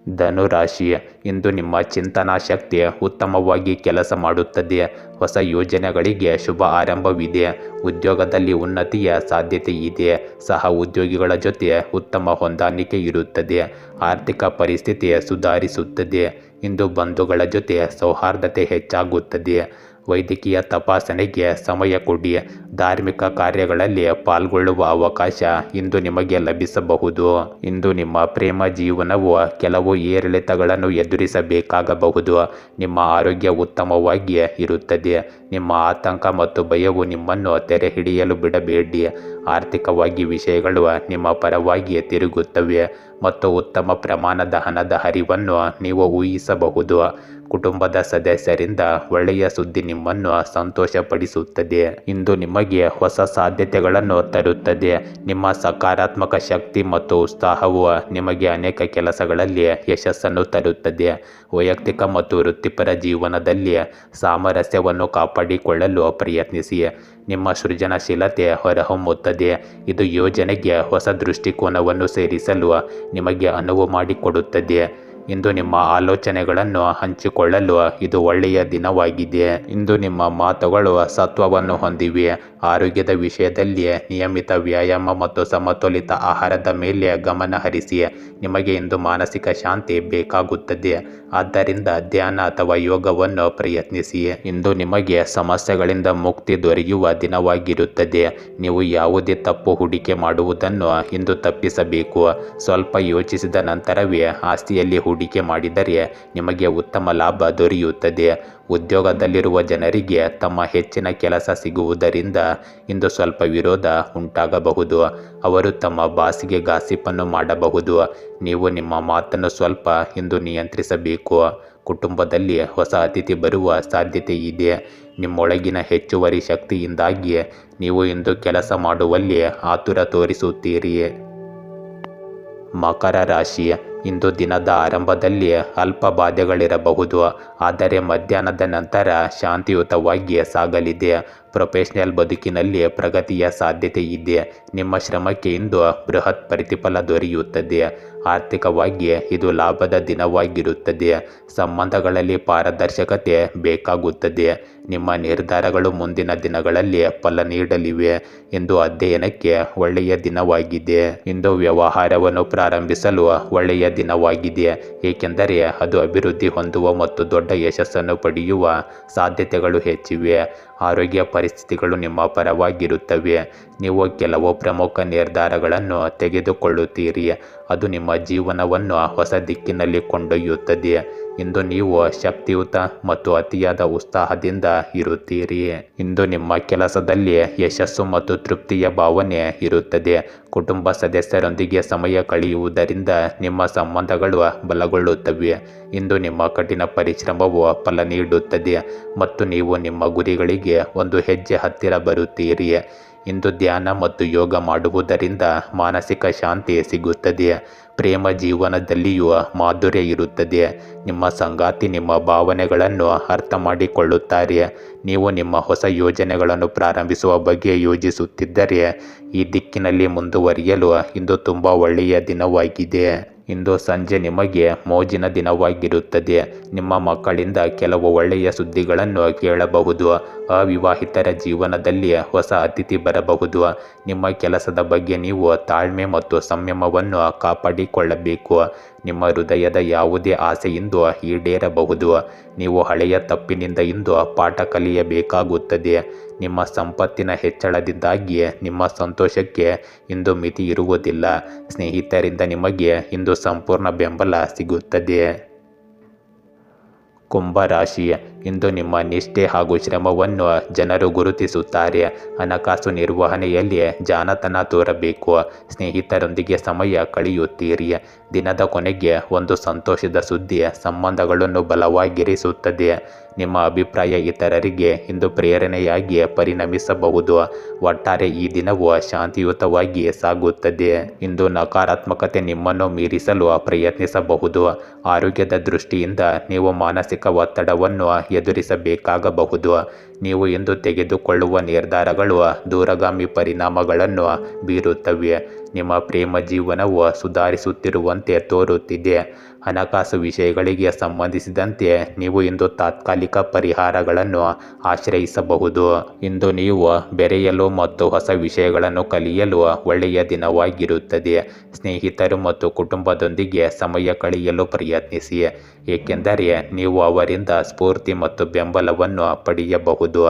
ಧನುರಾಶಿ ಇಂದು ನಿಮ್ಮ ಚಿಂತನಾ ಶಕ್ತಿ ಉತ್ತಮವಾಗಿ ಕೆಲಸ ಮಾಡುತ್ತದೆ ಹೊಸ ಯೋಜನೆಗಳಿಗೆ ಶುಭ ಆರಂಭವಿದೆ ಉದ್ಯೋಗದಲ್ಲಿ ಉನ್ನತಿಯ ಸಾಧ್ಯತೆ ಇದೆ ಸಹ ಉದ್ಯೋಗಿಗಳ ಜೊತೆ ಉತ್ತಮ ಹೊಂದಾಣಿಕೆ ಇರುತ್ತದೆ ಆರ್ಥಿಕ ಪರಿಸ್ಥಿತಿ ಸುಧಾರಿಸುತ್ತದೆ ಇಂದು ಬಂಧುಗಳ ಜೊತೆ ಸೌಹಾರ್ದತೆ ಹೆಚ್ಚಾಗುತ್ತದೆ ವೈದ್ಯಕೀಯ ತಪಾಸಣೆಗೆ ಸಮಯ ಕೊಡಿ. ಧಾರ್ಮಿಕ ಕಾರ್ಯಗಳಲ್ಲಿ ಪಾಲ್ಗೊಳ್ಳುವ ಅವಕಾಶ ಇಂದು ನಿಮಗೆ ಲಭಿಸಬಹುದು. ಇಂದು ನಿಮ್ಮ ಪ್ರೇಮ ಜೀವನವು ಕೆಲವು ಏರಿಳಿತಗಳನ್ನು ಎದುರಿಸಬೇಕಾಗಬಹುದು. ನಿಮ್ಮ ಆರೋಗ್ಯ ಉತ್ತಮವಾಗಿ ಇರುತ್ತದೆ. ನಿಮ್ಮ ಆತಂಕ ಮತ್ತು ಭಯವು ನಿಮ್ಮನ್ನು ತೆರೆ ಹಿಡಿಯಲು ಬಿಡಬೇಡಿ. ಆರ್ಥಿಕವಾಗಿ ವಿಷಯಗಳು ನಿಮ್ಮ ಪರವಾಗಿ ತಿರುಗುತ್ತವೆ ಮತ್ತು ಉತ್ತಮ ಪ್ರಮಾಣದ ಹಣದ ಹರಿವನ್ನು ನೀವು ಊಹಿಸಬಹುದು. ಕುಟುಂಬದ ಸದಸ್ಯರಿಂದ ಒಳ್ಳೆಯ ಸುದ್ದಿ ನಿಮ್ಮನ್ನು ಸಂತೋಷಪಡಿಸುತ್ತದೆ. ಇಂದು ನಿಮಗೆ ಹೊಸ ಸಾಧ್ಯತೆಗಳನ್ನು ತರುತ್ತದೆ. ನಿಮ್ಮ ಸಕಾರಾತ್ಮಕ ಶಕ್ತಿ ಮತ್ತು ಉತ್ಸಾಹವು ನಿಮಗೆ ಅನೇಕ ಕೆಲಸಗಳಲ್ಲಿ ಯಶಸ್ಸನ್ನು ತರುತ್ತದೆ. ವೈಯಕ್ತಿಕ ಮತ್ತು ವೃತ್ತಿಪರ ಜೀವನದಲ್ಲಿ ಸಾಮರಸ್ಯವನ್ನು ಕಾಪಾಡಿಕೊಳ್ಳಲು ಪ್ರಯತ್ನಿಸಿ. ನಿಮ್ಮ ಸೃಜನಶೀಲತೆ ಹೊರಹೊಮ್ಮುತ್ತದೆ. ಇದು ಯೋಜನೆಗೆ ಹೊಸ ದೃಷ್ಟಿಕೋನವನ್ನು ಸೇರಿಸಲು ನಿಮಗೆ ಅನುವು ಮಾಡಿಕೊಡುತ್ತದೆ. ಇಂದು ನಿಮ್ಮ ಆಲೋಚನೆಗಳನ್ನು ಹಂಚಿಕೊಳ್ಳಲು ಇದು ಒಳ್ಳೆಯ ದಿನವಾಗಿದೆ. ಇಂದು ನಿಮ್ಮ ಮಾತುಗಳು ಸತ್ವವನ್ನು ಹೊಂದಿವೆ. ಆರೋಗ್ಯದ ವಿಷಯದಲ್ಲಿ ನಿಯಮಿತ ವ್ಯಾಯಾಮ ಮತ್ತು ಸಮತೋಲಿತ ಆಹಾರದ ಮೇಲೆ ಗಮನ ಹರಿಸಿ ನಿಮಗೆ ಇಂದು ಮಾನಸಿಕ ಶಾಂತಿ ಬೇಕಾಗುತ್ತದೆ. ಆದ್ದರಿಂದ ಧ್ಯಾನ ಅಥವಾ ಯೋಗವನ್ನು ಪ್ರಯತ್ನಿಸಿ. ಇಂದು ನಿಮಗೆ ಸಮಸ್ಯೆಗಳಿಂದ ಮುಕ್ತಿ ದೊರೆಯುವ ದಿನವಾಗಿರುತ್ತದೆ. ನೀವು ಯಾವುದೇ ತಪ್ಪು ಹೂಡಿಕೆ ಮಾಡುವುದನ್ನು ಇಂದು ತಪ್ಪಿಸಬೇಕು. ಸ್ವಲ್ಪ ಯೋಚಿಸಿದ ನಂತರವೇ ಆಸ್ತಿಯಲ್ಲಿ ಹೂಡಿಕೆ ಮಾಡಿದರೆ ನಿಮಗೆ ಉತ್ತಮ ಲಾಭ ದೊರೆಯುತ್ತದೆ. ಉದ್ಯೋಗದಲ್ಲಿರುವ ಜನರಿಗೆ ತಮ್ಮ ಹೆಚ್ಚಿನ ಕೆಲಸ ಸಿಗುವುದರಿಂದ ಇಂದು ಸ್ವಲ್ಪ ವಿರೋಧ ಉಂಟಾಗಬಹುದು. ಅವರು ತಮ್ಮ ಬಾಸಿಗೆ ಗಾಸಿಪನ್ನು ಮಾಡಬಹುದು. ನೀವು ನಿಮ್ಮ ಮಾತನ್ನು ಸ್ವಲ್ಪ ಇಂದು ನಿಯಂತ್ರಿಸಬೇಕು. ಕುಟುಂಬದಲ್ಲಿ ಹೊಸ ಅತಿಥಿ ಬರುವ ಸಾಧ್ಯತೆ ಇದೆ. ನಿಮ್ಮೊಳಗಿನ ಹೆಚ್ಚುವರಿ ಶಕ್ತಿಯಿಂದಾಗಿ ನೀವು ಇಂದು ಕೆಲಸ ಮಾಡುವಲ್ಲಿ ಆತುರ ತೋರಿಸುತ್ತೀರಿ. ಮಕರ ರಾಶಿ ಇಂದು ದಿನದ ಆರಂಭದಲ್ಲಿ ಅಲ್ಪ ಬಾಧೆಗಳಿರಬಹುದು, ಆದರೆ ಮಧ್ಯಾಹ್ನದ ನಂತರ ಶಾಂತಿಯುತವಾಗಿ ಸಾಗಲಿದೆ. ಪ್ರೊಫೆಷನಲ್ ಬದುಕಿನಲ್ಲಿ ಪ್ರಗತಿಯ ಸಾಧ್ಯತೆ ಇದೆ. ನಿಮ್ಮ ಶ್ರಮಕ್ಕೆ ಇಂದು ಬೃಹತ್ ಪ್ರತಿಫಲ ದೊರೆಯುತ್ತದೆ. ಆರ್ಥಿಕವಾಗಿ ಇದು ಲಾಭದ ದಿನವಾಗಿರುತ್ತದೆ. ಸಂಬಂಧಗಳಲ್ಲಿ ಪಾರದರ್ಶಕತೆ ಬೇಕಾಗುತ್ತದೆ. ನಿಮ್ಮ ನಿರ್ಧಾರಗಳು ಮುಂದಿನ ದಿನಗಳಲ್ಲಿ ಫಲ ನೀಡಲಿವೆ ಎಂದು ಅಧ್ಯಯನಕ್ಕೆ ಒಳ್ಳೆಯ ದಿನವಾಗಿದೆ. ಇಂದು ವ್ಯವಹಾರವನ್ನು ಪ್ರಾರಂಭಿಸಲು ಒಳ್ಳೆಯ ದಿನವಾಗಿದೆ, ಏಕೆಂದರೆ ಅದು ಅಭಿವೃದ್ಧಿ ಹೊಂದುವ ಮತ್ತು ದೊಡ್ಡ ಯಶಸ್ಸನ್ನು ಪಡೆಯುವ ಸಾಧ್ಯತೆಗಳು ಹೆಚ್ಚಿವೆ. ಆರೋಗ್ಯ ಪರಿಸ್ಥಿತಿಗಳು ನಿಮ್ಮ ಪರವಾಗಿರುತ್ತವೆ. ನೀವು ಕೆಲವು ಪ್ರಮುಖ ನಿರ್ಧಾರಗಳನ್ನು ತೆಗೆದುಕೊಳ್ಳುತ್ತೀರಿ. ಅದು ನಿಮ್ಮ ಜೀವನವನ್ನು ಹೊಸ ದಿಕ್ಕಿನಲ್ಲಿ ಕೊಂಡೊಯ್ಯುತ್ತದೆ. ಇಂದು ನೀವು ಶಕ್ತಿಯುತ ಮತ್ತು ಅತಿಯಾದ ಉತ್ಸಾಹದಿಂದ ಇರುತ್ತೀರಿ. ಇಂದು ನಿಮ್ಮ ಕೆಲಸದಲ್ಲಿ ಯಶಸ್ಸು ಮತ್ತು ತೃಪ್ತಿಯ ಭಾವನೆ ಇರುತ್ತದೆ. ಕುಟುಂಬ ಸದಸ್ಯರೊಂದಿಗೆ ಸಮಯ ಕಳೆಯುವುದರಿಂದ ನಿಮ್ಮ ಸಂಬಂಧಗಳು ಬಲಗೊಳ್ಳುತ್ತವೆ. ಇಂದು ನಿಮ್ಮ ಕಠಿಣ ಪರಿಶ್ರಮವು ಫಲ ನೀಡುತ್ತದೆ ಮತ್ತು ನೀವು ನಿಮ್ಮ ಗುರಿಗಳಿಗೆ ಒಂದು ಹೆಜ್ಜೆ ಹತ್ತಿರ ಬರುತ್ತೀರಿ. ಇಂದು ಧ್ಯಾನ ಮತ್ತು ಯೋಗ ಮಾಡುವುದರಿಂದ ಮಾನಸಿಕ ಶಾಂತಿ ಸಿಗುತ್ತದೆ. ಪ್ರೇಮ ಜೀವನದಲ್ಲಿಯೂ ಮಾಧುರ್ಯ ಇರುತ್ತದೆ. ನಿಮ್ಮ ಸಂಗಾತಿ ನಿಮ್ಮ ಭಾವನೆಗಳನ್ನು ಅರ್ಥ ಮಾಡಿಕೊಳ್ಳುತ್ತಾರೆ. ನೀವು ನಿಮ್ಮ ಹೊಸ ಯೋಜನೆಗಳನ್ನು ಪ್ರಾರಂಭಿಸುವ ಬಗ್ಗೆ ಯೋಜಿಸುತ್ತಿದ್ದರೆ ಈ ದಿಕ್ಕಿನಲ್ಲಿ ಮುಂದುವರಿಯಲು ಇಂದು ತುಂಬ ಒಳ್ಳೆಯ ದಿನವಾಗಿದೆ. ಇಂದು ಸಂಜೆ ನಿಮಗೆ ಮೋಜಿನ ದಿನವಾಗಿರುತ್ತದೆ. ನಿಮ್ಮ ಮಕ್ಕಳಿಂದ ಕೆಲವು ಒಳ್ಳೆಯ ಸುದ್ದಿಗಳನ್ನು ಕೇಳಬಹುದು. ಅವಿವಾಹಿತರ ಜೀವನದಲ್ಲಿ ಹೊಸ ಅತಿಥಿ ಬರಬಹುದು. ನಿಮ್ಮ ಕೆಲಸದ ಬಗ್ಗೆ ನೀವು ತಾಳ್ಮೆ ಮತ್ತು ಸಂಯಮವನ್ನು ಕಾಪಾಡಿಕೊಳ್ಳಬೇಕು. ನಿಮ್ಮ ಹೃದಯದ ಯಾವುದೇ ಆಸೆಯಿಂದ ಈಡೇರಬಹುದು. ನೀವು ಹಳೆಯ ತಪ್ಪಿನಿಂದ ಇಂದು ಪಾಠ ಕಲಿಯಬೇಕಾಗುತ್ತದೆ. ನಿಮ್ಮ ಸಂಪತ್ತಿನ ಹೆಚ್ಚಳದಿಂದಾಗಿ ನಿಮ್ಮ ಸಂತೋಷಕ್ಕೆ ಇಂದು ಮಿತಿ ಇರುವುದಿಲ್ಲ. ಸ್ನೇಹಿತರಿಂದ ನಿಮಗೆ ಇಂದು ಸಂಪೂರ್ಣ ಬೆಂಬಲ ಸಿಗುತ್ತದೆ. ಕುಂಭರಾಶಿ, ಇಂದು ನಿಮ್ಮ ನಿಷ್ಠೆ ಹಾಗೂ ಶ್ರಮವನ್ನು ಜನರು ಗುರುತಿಸುತ್ತಾರೆ. ಹಣಕಾಸು ನಿರ್ವಹಣೆಯಲ್ಲಿ ಜಾಣತನ ತೋರಬೇಕು. ಸ್ನೇಹಿತರೊಂದಿಗೆ ಸಮಯ ಕಳೆಯುತ್ತೀರಿ. ದಿನದ ಕೊನೆಗೆ ಒಂದು ಸಂತೋಷದ ಸುದ್ದಿ, ಸಂಬಂಧಗಳನ್ನು ಬಲವಾಗಿರಿಸುತ್ತದೆ. ನಿಮ್ಮ ಅಭಿಪ್ರಾಯ ಇತರರಿಗೆ ಇಂದು ಪ್ರೇರಣೆಯಾಗಿ ಪರಿಣಮಿಸಬಹುದು. ಒಟ್ಟಾರೆ ಈ ದಿನವು ಶಾಂತಿಯುತವಾಗಿ ಸಾಗುತ್ತದೆ. ಇಂದು ನಕಾರಾತ್ಮಕತೆ ನಿಮ್ಮನ್ನು ಮೀರಿಸಲು ಪ್ರಯತ್ನಿಸಬಹುದು. ಆರೋಗ್ಯದ ದೃಷ್ಟಿಯಿಂದ ನೀವು ಮಾನಸಿಕ ಒತ್ತಡವನ್ನು ಎದುರಿಸಬೇಕಾಗಬಹುದು. ನೀವು ಇಂದು ತೆಗೆದುಕೊಳ್ಳುವ ನಿರ್ಧಾರಗಳು ದೂರಗಾಮಿ ಪರಿಣಾಮಗಳನ್ನು ಬೀರುತ್ತವೆ. ನಿಮ್ಮ ಪ್ರೇಮ ಜೀವನವು ಸುಧಾರಿಸುತ್ತಿರುವಂತೆ ತೋರುತ್ತಿದೆ. ಹಣಕಾಸು ವಿಷಯಗಳಿಗೆ ಸಂಬಂಧಿಸಿದಂತೆ ನೀವು ಇಂದು ತಾತ್ಕಾಲಿಕ ಪರಿಹಾರಗಳನ್ನು ಆಶ್ರಯಿಸಬಹುದು. ಇಂದು ನೀವು ಬೆರೆಯಲು ಮತ್ತು ಹೊಸ ವಿಷಯಗಳನ್ನು ಕಲಿಯಲು ಒಳ್ಳೆಯ ದಿನವಾಗಿರುತ್ತದೆ. ಸ್ನೇಹಿತರು ಮತ್ತು ಕುಟುಂಬದೊಂದಿಗೆ ಸಮಯ ಕಳೆಯಲು ಪ್ರಯತ್ನಿಸಿ, ಏಕೆಂದರೆ ನೀವು ಅವರಿಂದ ಸ್ಫೂರ್ತಿ ಮತ್ತು ಬೆಂಬಲವನ್ನು ಪಡೆಯಬಹುದು.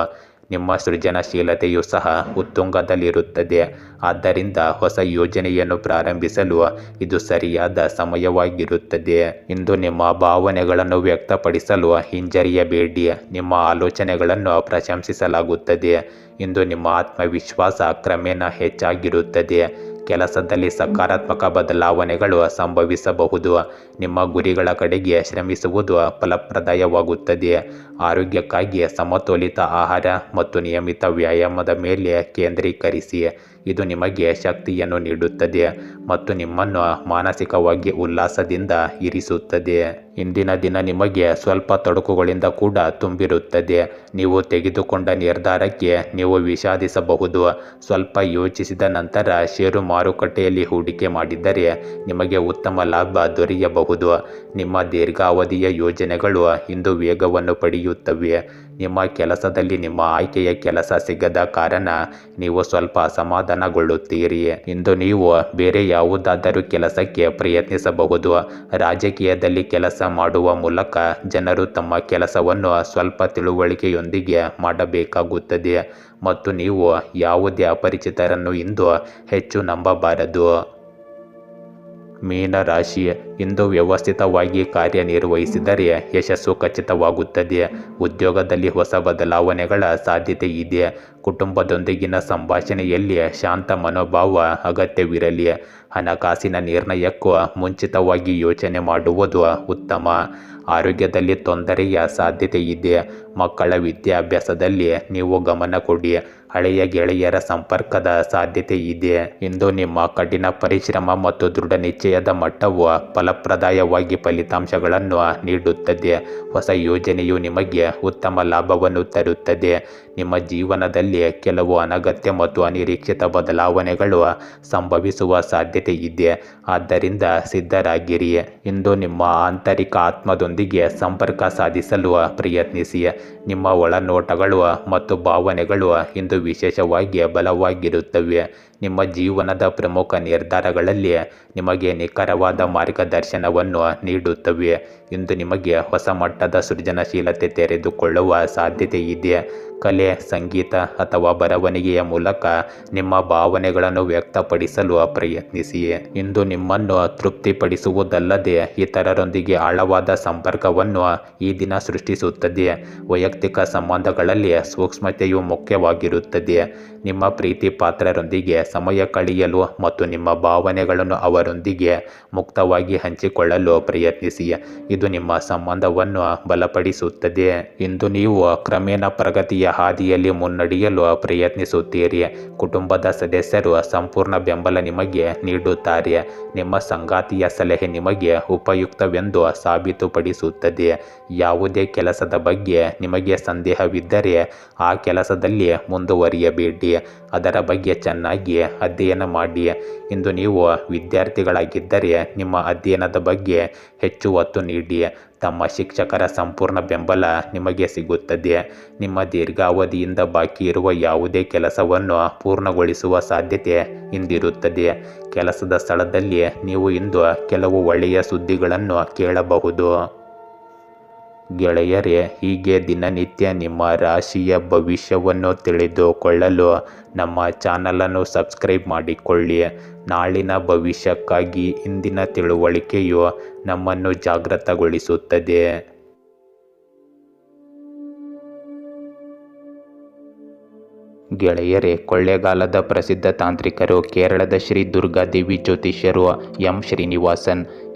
ನಿಮ್ಮ ಸೃಜನಶೀಲತೆಯು ಸಹ ಉತ್ತುಂಗದಲ್ಲಿರುತ್ತದೆ. ಆದ್ದರಿಂದ ಹೊಸ ಯೋಜನೆಯನ್ನು ಪ್ರಾರಂಭಿಸಲು ಇದು ಸರಿಯಾದ ಸಮಯವಾಗಿರುತ್ತದೆ. ಇಂದು ನಿಮ್ಮ ಭಾವನೆಗಳನ್ನು ವ್ಯಕ್ತಪಡಿಸಲು ಹಿಂಜರಿಯಬೇಡಿ. ನಿಮ್ಮ ಆಲೋಚನೆಗಳನ್ನು ಪ್ರಶಂಸಿಸಲಾಗುತ್ತದೆ. ಇಂದು ನಿಮ್ಮ ಆತ್ಮವಿಶ್ವಾಸ ಕ್ರಮೇಣ ಹೆಚ್ಚಾಗಿರುತ್ತದೆ. ಕೆಲಸದಲ್ಲಿ ಸಕಾರಾತ್ಮಕ ಬದಲಾವಣೆಗಳು ಸಂಭವಿಸಬಹುದು. ನಿಮ್ಮ ಗುರಿಗಳ ಕಡೆಗೆ ಶ್ರಮಿಸುವುದು ಫಲಪ್ರದಾಯವಾಗುತ್ತದೆ ಆರೋಗ್ಯಕ್ಕಾಗಿ ಸಮತೋಲಿತ ಆಹಾರ ಮತ್ತು ನಿಯಮಿತ ವ್ಯಾಯಾಮದ ಮೇಲೆ ಕೇಂದ್ರೀಕರಿಸಿ. ಇದು ನಿಮಗೆ ಶಕ್ತಿಯನ್ನು ನೀಡುತ್ತದೆ ಮತ್ತು ನಿಮ್ಮನ್ನು ಮಾನಸಿಕವಾಗಿ ಉಲ್ಲಾಸದಿಂದ ಇರಿಸುತ್ತದೆ. ಇಂದಿನ ದಿನ ನಿಮಗೆ ಸ್ವಲ್ಪ ತೊಡಕುಗಳಿಂದ ಕೂಡ ತುಂಬಿರುತ್ತದೆ. ನೀವು ತೆಗೆದುಕೊಂಡ ನಿರ್ಧಾರಕ್ಕೆ ನೀವು ವಿಷಾದಿಸಬಹುದು. ಸ್ವಲ್ಪ ಯೋಚಿಸಿದ ನಂತರ ಷೇರು ಮಾರುಕಟ್ಟೆಯಲ್ಲಿ ಹೂಡಿಕೆ ಮಾಡಿದ್ದರೆ ನಿಮಗೆ ಉತ್ತಮ ಲಾಭ ದೊರೆಯಬಹುದು. ನಿಮ್ಮ ದೀರ್ಘಾವಧಿಯ ಯೋಜನೆಗಳು ಇಂದು ವೇಗವನ್ನು ಪಡೆಯುತ್ತವೆ. ನಿಮ್ಮ ಕೆಲಸದಲ್ಲಿ ನಿಮ್ಮ ಆಯ್ಕೆಯ ಕೆಲಸ ಸಿಗದ ಕಾರಣ ನೀವು ಸ್ವಲ್ಪ ಅಸಮಾಧಾನಗೊಳ್ಳುತ್ತೀರಿ. ಇಂದು ನೀವು ಬೇರೆ ಯಾವುದಾದರೂ ಕೆಲಸಕ್ಕೆ ಪ್ರಯತ್ನಿಸಬಹುದು. ರಾಜಕೀಯದಲ್ಲಿ ಕೆಲಸ ಮಾಡುವ ಮೂಲಕ ಜನರು ತಮ್ಮ ಕೆಲಸವನ್ನು ಸ್ವಲ್ಪ ತಿಳುವಳಿಕೆಯೊಂದಿಗೆ ಮಾಡಬೇಕಾಗುತ್ತದೆ. ಮತ್ತು ನೀವು ಯಾವುದೇ ಅಪರಿಚಿತರನ್ನು ಇಂದು ಹೆಚ್ಚು ನಂಬಬಾರದು. ಮೀನರಾಶಿ ಇಂದು ವ್ಯವಸ್ಥಿತವಾಗಿ ಕಾರ್ಯನಿರ್ವಹಿಸಿದರೆ ಯಶಸ್ಸು ಖಚಿತವಾಗುತ್ತದೆ. ಉದ್ಯೋಗದಲ್ಲಿ ಹೊಸ ಬದಲಾವಣೆಗಳ ಸಾಧ್ಯತೆ ಇದೆ. ಕುಟುಂಬದೊಂದಿಗಿನ ಸಂಭಾಷಣೆಯಲ್ಲಿ ಶಾಂತ ಮನೋಭಾವ ಅಗತ್ಯವಿರಲಿ. ಹಣಕಾಸಿನ ನಿರ್ಣಯಕ್ಕೂ ಮುಂಚಿತವಾಗಿ ಯೋಚನೆ ಮಾಡುವುದು ಉತ್ತಮ. ಆರೋಗ್ಯದಲ್ಲಿ ತೊಂದರೆಯ ಸಾಧ್ಯತೆ ಇದೆ. ಮಕ್ಕಳ ವಿದ್ಯಾಭ್ಯಾಸದಲ್ಲಿ ನೀವು ಗಮನ ಕೊಡಿ. ಹಳೆಯ ಗೆಳೆಯರ ಸಂಪರ್ಕದ ಸಾಧ್ಯತೆ ಇದೆ. ಇಂದು ನಿಮ್ಮ ಕಠಿಣ ಪರಿಶ್ರಮ ಮತ್ತು ದೃಢ ನಿಶ್ಚಯದ ಮಟ್ಟವು ಫಲಪ್ರದಾಯವಾಗಿ ಫಲಿತಾಂಶಗಳನ್ನು ನೀಡುತ್ತದೆ. ಹೊಸ ಯೋಜನೆಯು ನಿಮಗೆ ಉತ್ತಮ ಲಾಭವನ್ನು ತರುತ್ತದೆ. ನಿಮ್ಮ ಜೀವನದಲ್ಲಿ ಕೆಲವು ಅನಗತ್ಯ ಮತ್ತು ಅನಿರೀಕ್ಷಿತ ಬದಲಾವಣೆಗಳು ಸಂಭವಿಸುವ ಸಾಧ್ಯತೆ ಇದೆ ಆದ್ದರಿಂದ ಸಿದ್ಧರಾಗಿರಿ. ಇಂದು ನಿಮ್ಮ ಆಂತರಿಕ ಆತ್ಮದೊಂದಿಗೆ ಸಂಪರ್ಕ ಸಾಧಿಸಲು ಪ್ರಯತ್ನಿಸಿ. ನಿಮ್ಮ ಒಳನೋಟಗಳು ಮತ್ತು ಭಾವನೆಗಳು ಇಂದು ವಿಶೇಷವಾಗಿ ಬಲವಾಗಿರುತ್ತವೆ. ನಿಮ್ಮ ಜೀವನದ ಪ್ರಮುಖ ನಿರ್ಧಾರಗಳಲ್ಲಿ ನಿಮಗೆ ನಿಖರವಾದ ಮಾರ್ಗದರ್ಶನವನ್ನು ನೀಡುತ್ತವೆ. ಇಂದು ನಿಮಗೆ ಹೊಸ ಮಟ್ಟದ ಸೃಜನಶೀಲತೆ ತೆರೆದುಕೊಳ್ಳುವ ಸಾಧ್ಯತೆ ಇದೆ ಕಲೆ, ಸಂಗೀತ ಅಥವಾ ಬರವಣಿಗೆಯ ಮೂಲಕ ನಿಮ್ಮ ಭಾವನೆಗಳನ್ನು ವ್ಯಕ್ತಪಡಿಸಲು ಪ್ರಯತ್ನಿಸಿ ಇಂದು ನಿಮ್ಮನ್ನು ತೃಪ್ತಿಪಡಿಸುವುದಲ್ಲದೆ ಇತರರೊಂದಿಗೆ ಆಳವಾದ ಸಂಪರ್ಕವನ್ನು ಈ ದಿನ ಸೃಷ್ಟಿಸುತ್ತದೆ. ವೈಯಕ್ತಿಕ ಸಂಬಂಧಗಳಲ್ಲಿ ಸೂಕ್ಷ್ಮತೆಯು ಮುಖ್ಯವಾಗಿರುತ್ತದೆ. ನಿಮ್ಮ ಪ್ರೀತಿ ಪಾತ್ರರೊಂದಿಗೆ ಸಮಯ ಕಳೆಯಲು ಮತ್ತು ನಿಮ್ಮ ಭಾವನೆಗಳನ್ನು ಅವರೊಂದಿಗೆ ಮುಕ್ತವಾಗಿ ಹಂಚಿಕೊಳ್ಳಲು ಪ್ರಯತ್ನಿಸಿ ಇದು ನಿಮ್ಮ ಸಂಬಂಧವನ್ನು ಬಲಪಡಿಸುತ್ತದೆ. ಇಂದು ನೀವು ಕ್ರಮೇಣ ಪ್ರಗತಿಯ ಹಾದಿಯಲ್ಲಿ ಮುನ್ನಡೆಯಲು ಪ್ರಯತ್ನಿಸುತ್ತೀರಿ. ಕುಟುಂಬದ ಸದಸ್ಯರು ಸಂಪೂರ್ಣ ಬೆಂಬಲ ನಿಮಗೆ ನೀಡುತ್ತಾರೆ. ನಿಮ್ಮ ಸಂಗಾತಿಯ ಸಲಹೆ ನಿಮಗೆ ಉಪಯುಕ್ತವೆಂದು ಸಾಬೀತುಪಡಿಸುತ್ತದೆ. ಯಾವುದೇ ಕೆಲಸದ ಬಗ್ಗೆ ನಿಮಗೆ ಸಂದೇಹವಿದ್ದರೆ ಆ ಕೆಲಸದಲ್ಲಿ ಮುಂದುವರಿಯಬೇಡಿ. ಅದರ ಬಗ್ಗೆ ಚೆನ್ನಾಗಿ ಅಧ್ಯಯನ ಮಾಡಿ. ಇಂದು ನೀವು ವಿದ್ಯಾರ್ಥಿಗಳಾಗಿದ್ದರೆ ನಿಮ್ಮ ಅಧ್ಯಯನದ ಬಗ್ಗೆ ಹೆಚ್ಚು ಒತ್ತು ನೀಡಿ. ತಮ್ಮ ಶಿಕ್ಷಕರ ಸಂಪೂರ್ಣ ಬೆಂಬಲ ನಿಮಗೆ ಸಿಗುತ್ತದೆ ನಿಮ್ಮ ದೀರ್ಘಾವಧಿಯಿಂದ ಬಾಕಿ ಇರುವ ಯಾವುದೇ ಕೆಲಸವನ್ನು ಪೂರ್ಣಗೊಳಿಸುವ ಸಾಧ್ಯತೆ ಇಂದಿರುತ್ತದೆ ಕೆಲಸದ ಸ್ಥಳದಲ್ಲಿ ನೀವು ಇಂದು ಕೆಲವು ಒಳ್ಳೆಯ ಸುದ್ದಿಗಳನ್ನು ಕೇಳಬಹುದು. ಗೆಳೆಯರೇ, ಹೀಗೆ ದಿನನಿತ್ಯ ನಿಮ್ಮ ರಾಶಿಯ ಭವಿಷ್ಯವನ್ನು ತಿಳಿದುಕೊಳ್ಳಲು ನಮ್ಮ ಚಾನಲನ್ನು ಸಬ್ಸ್ಕ್ರೈಬ್ ಮಾಡಿಕೊಳ್ಳಿ. ನಾಳಿನ ಭವಿಷ್ಯಕ್ಕಾಗಿ ಇಂದಿನ ತಿಳುವಳಿಕೆಯು ನಮ್ಮನ್ನು ಜಾಗೃತಗೊಳಿಸುತ್ತದೆ. ಗೆಳೆಯರೇ, ಕೊಳ್ಳೇಗಾಲದ ಪ್ರಸಿದ್ಧ ತಾಂತ್ರಿಕರು ಕೇರಳದ ಶ್ರೀ ದುರ್ಗಾದೇವಿ ಜ್ಯೋತಿಷ್ಯರು ಎಂ ಶ್ರೀನಿವಾಸನ್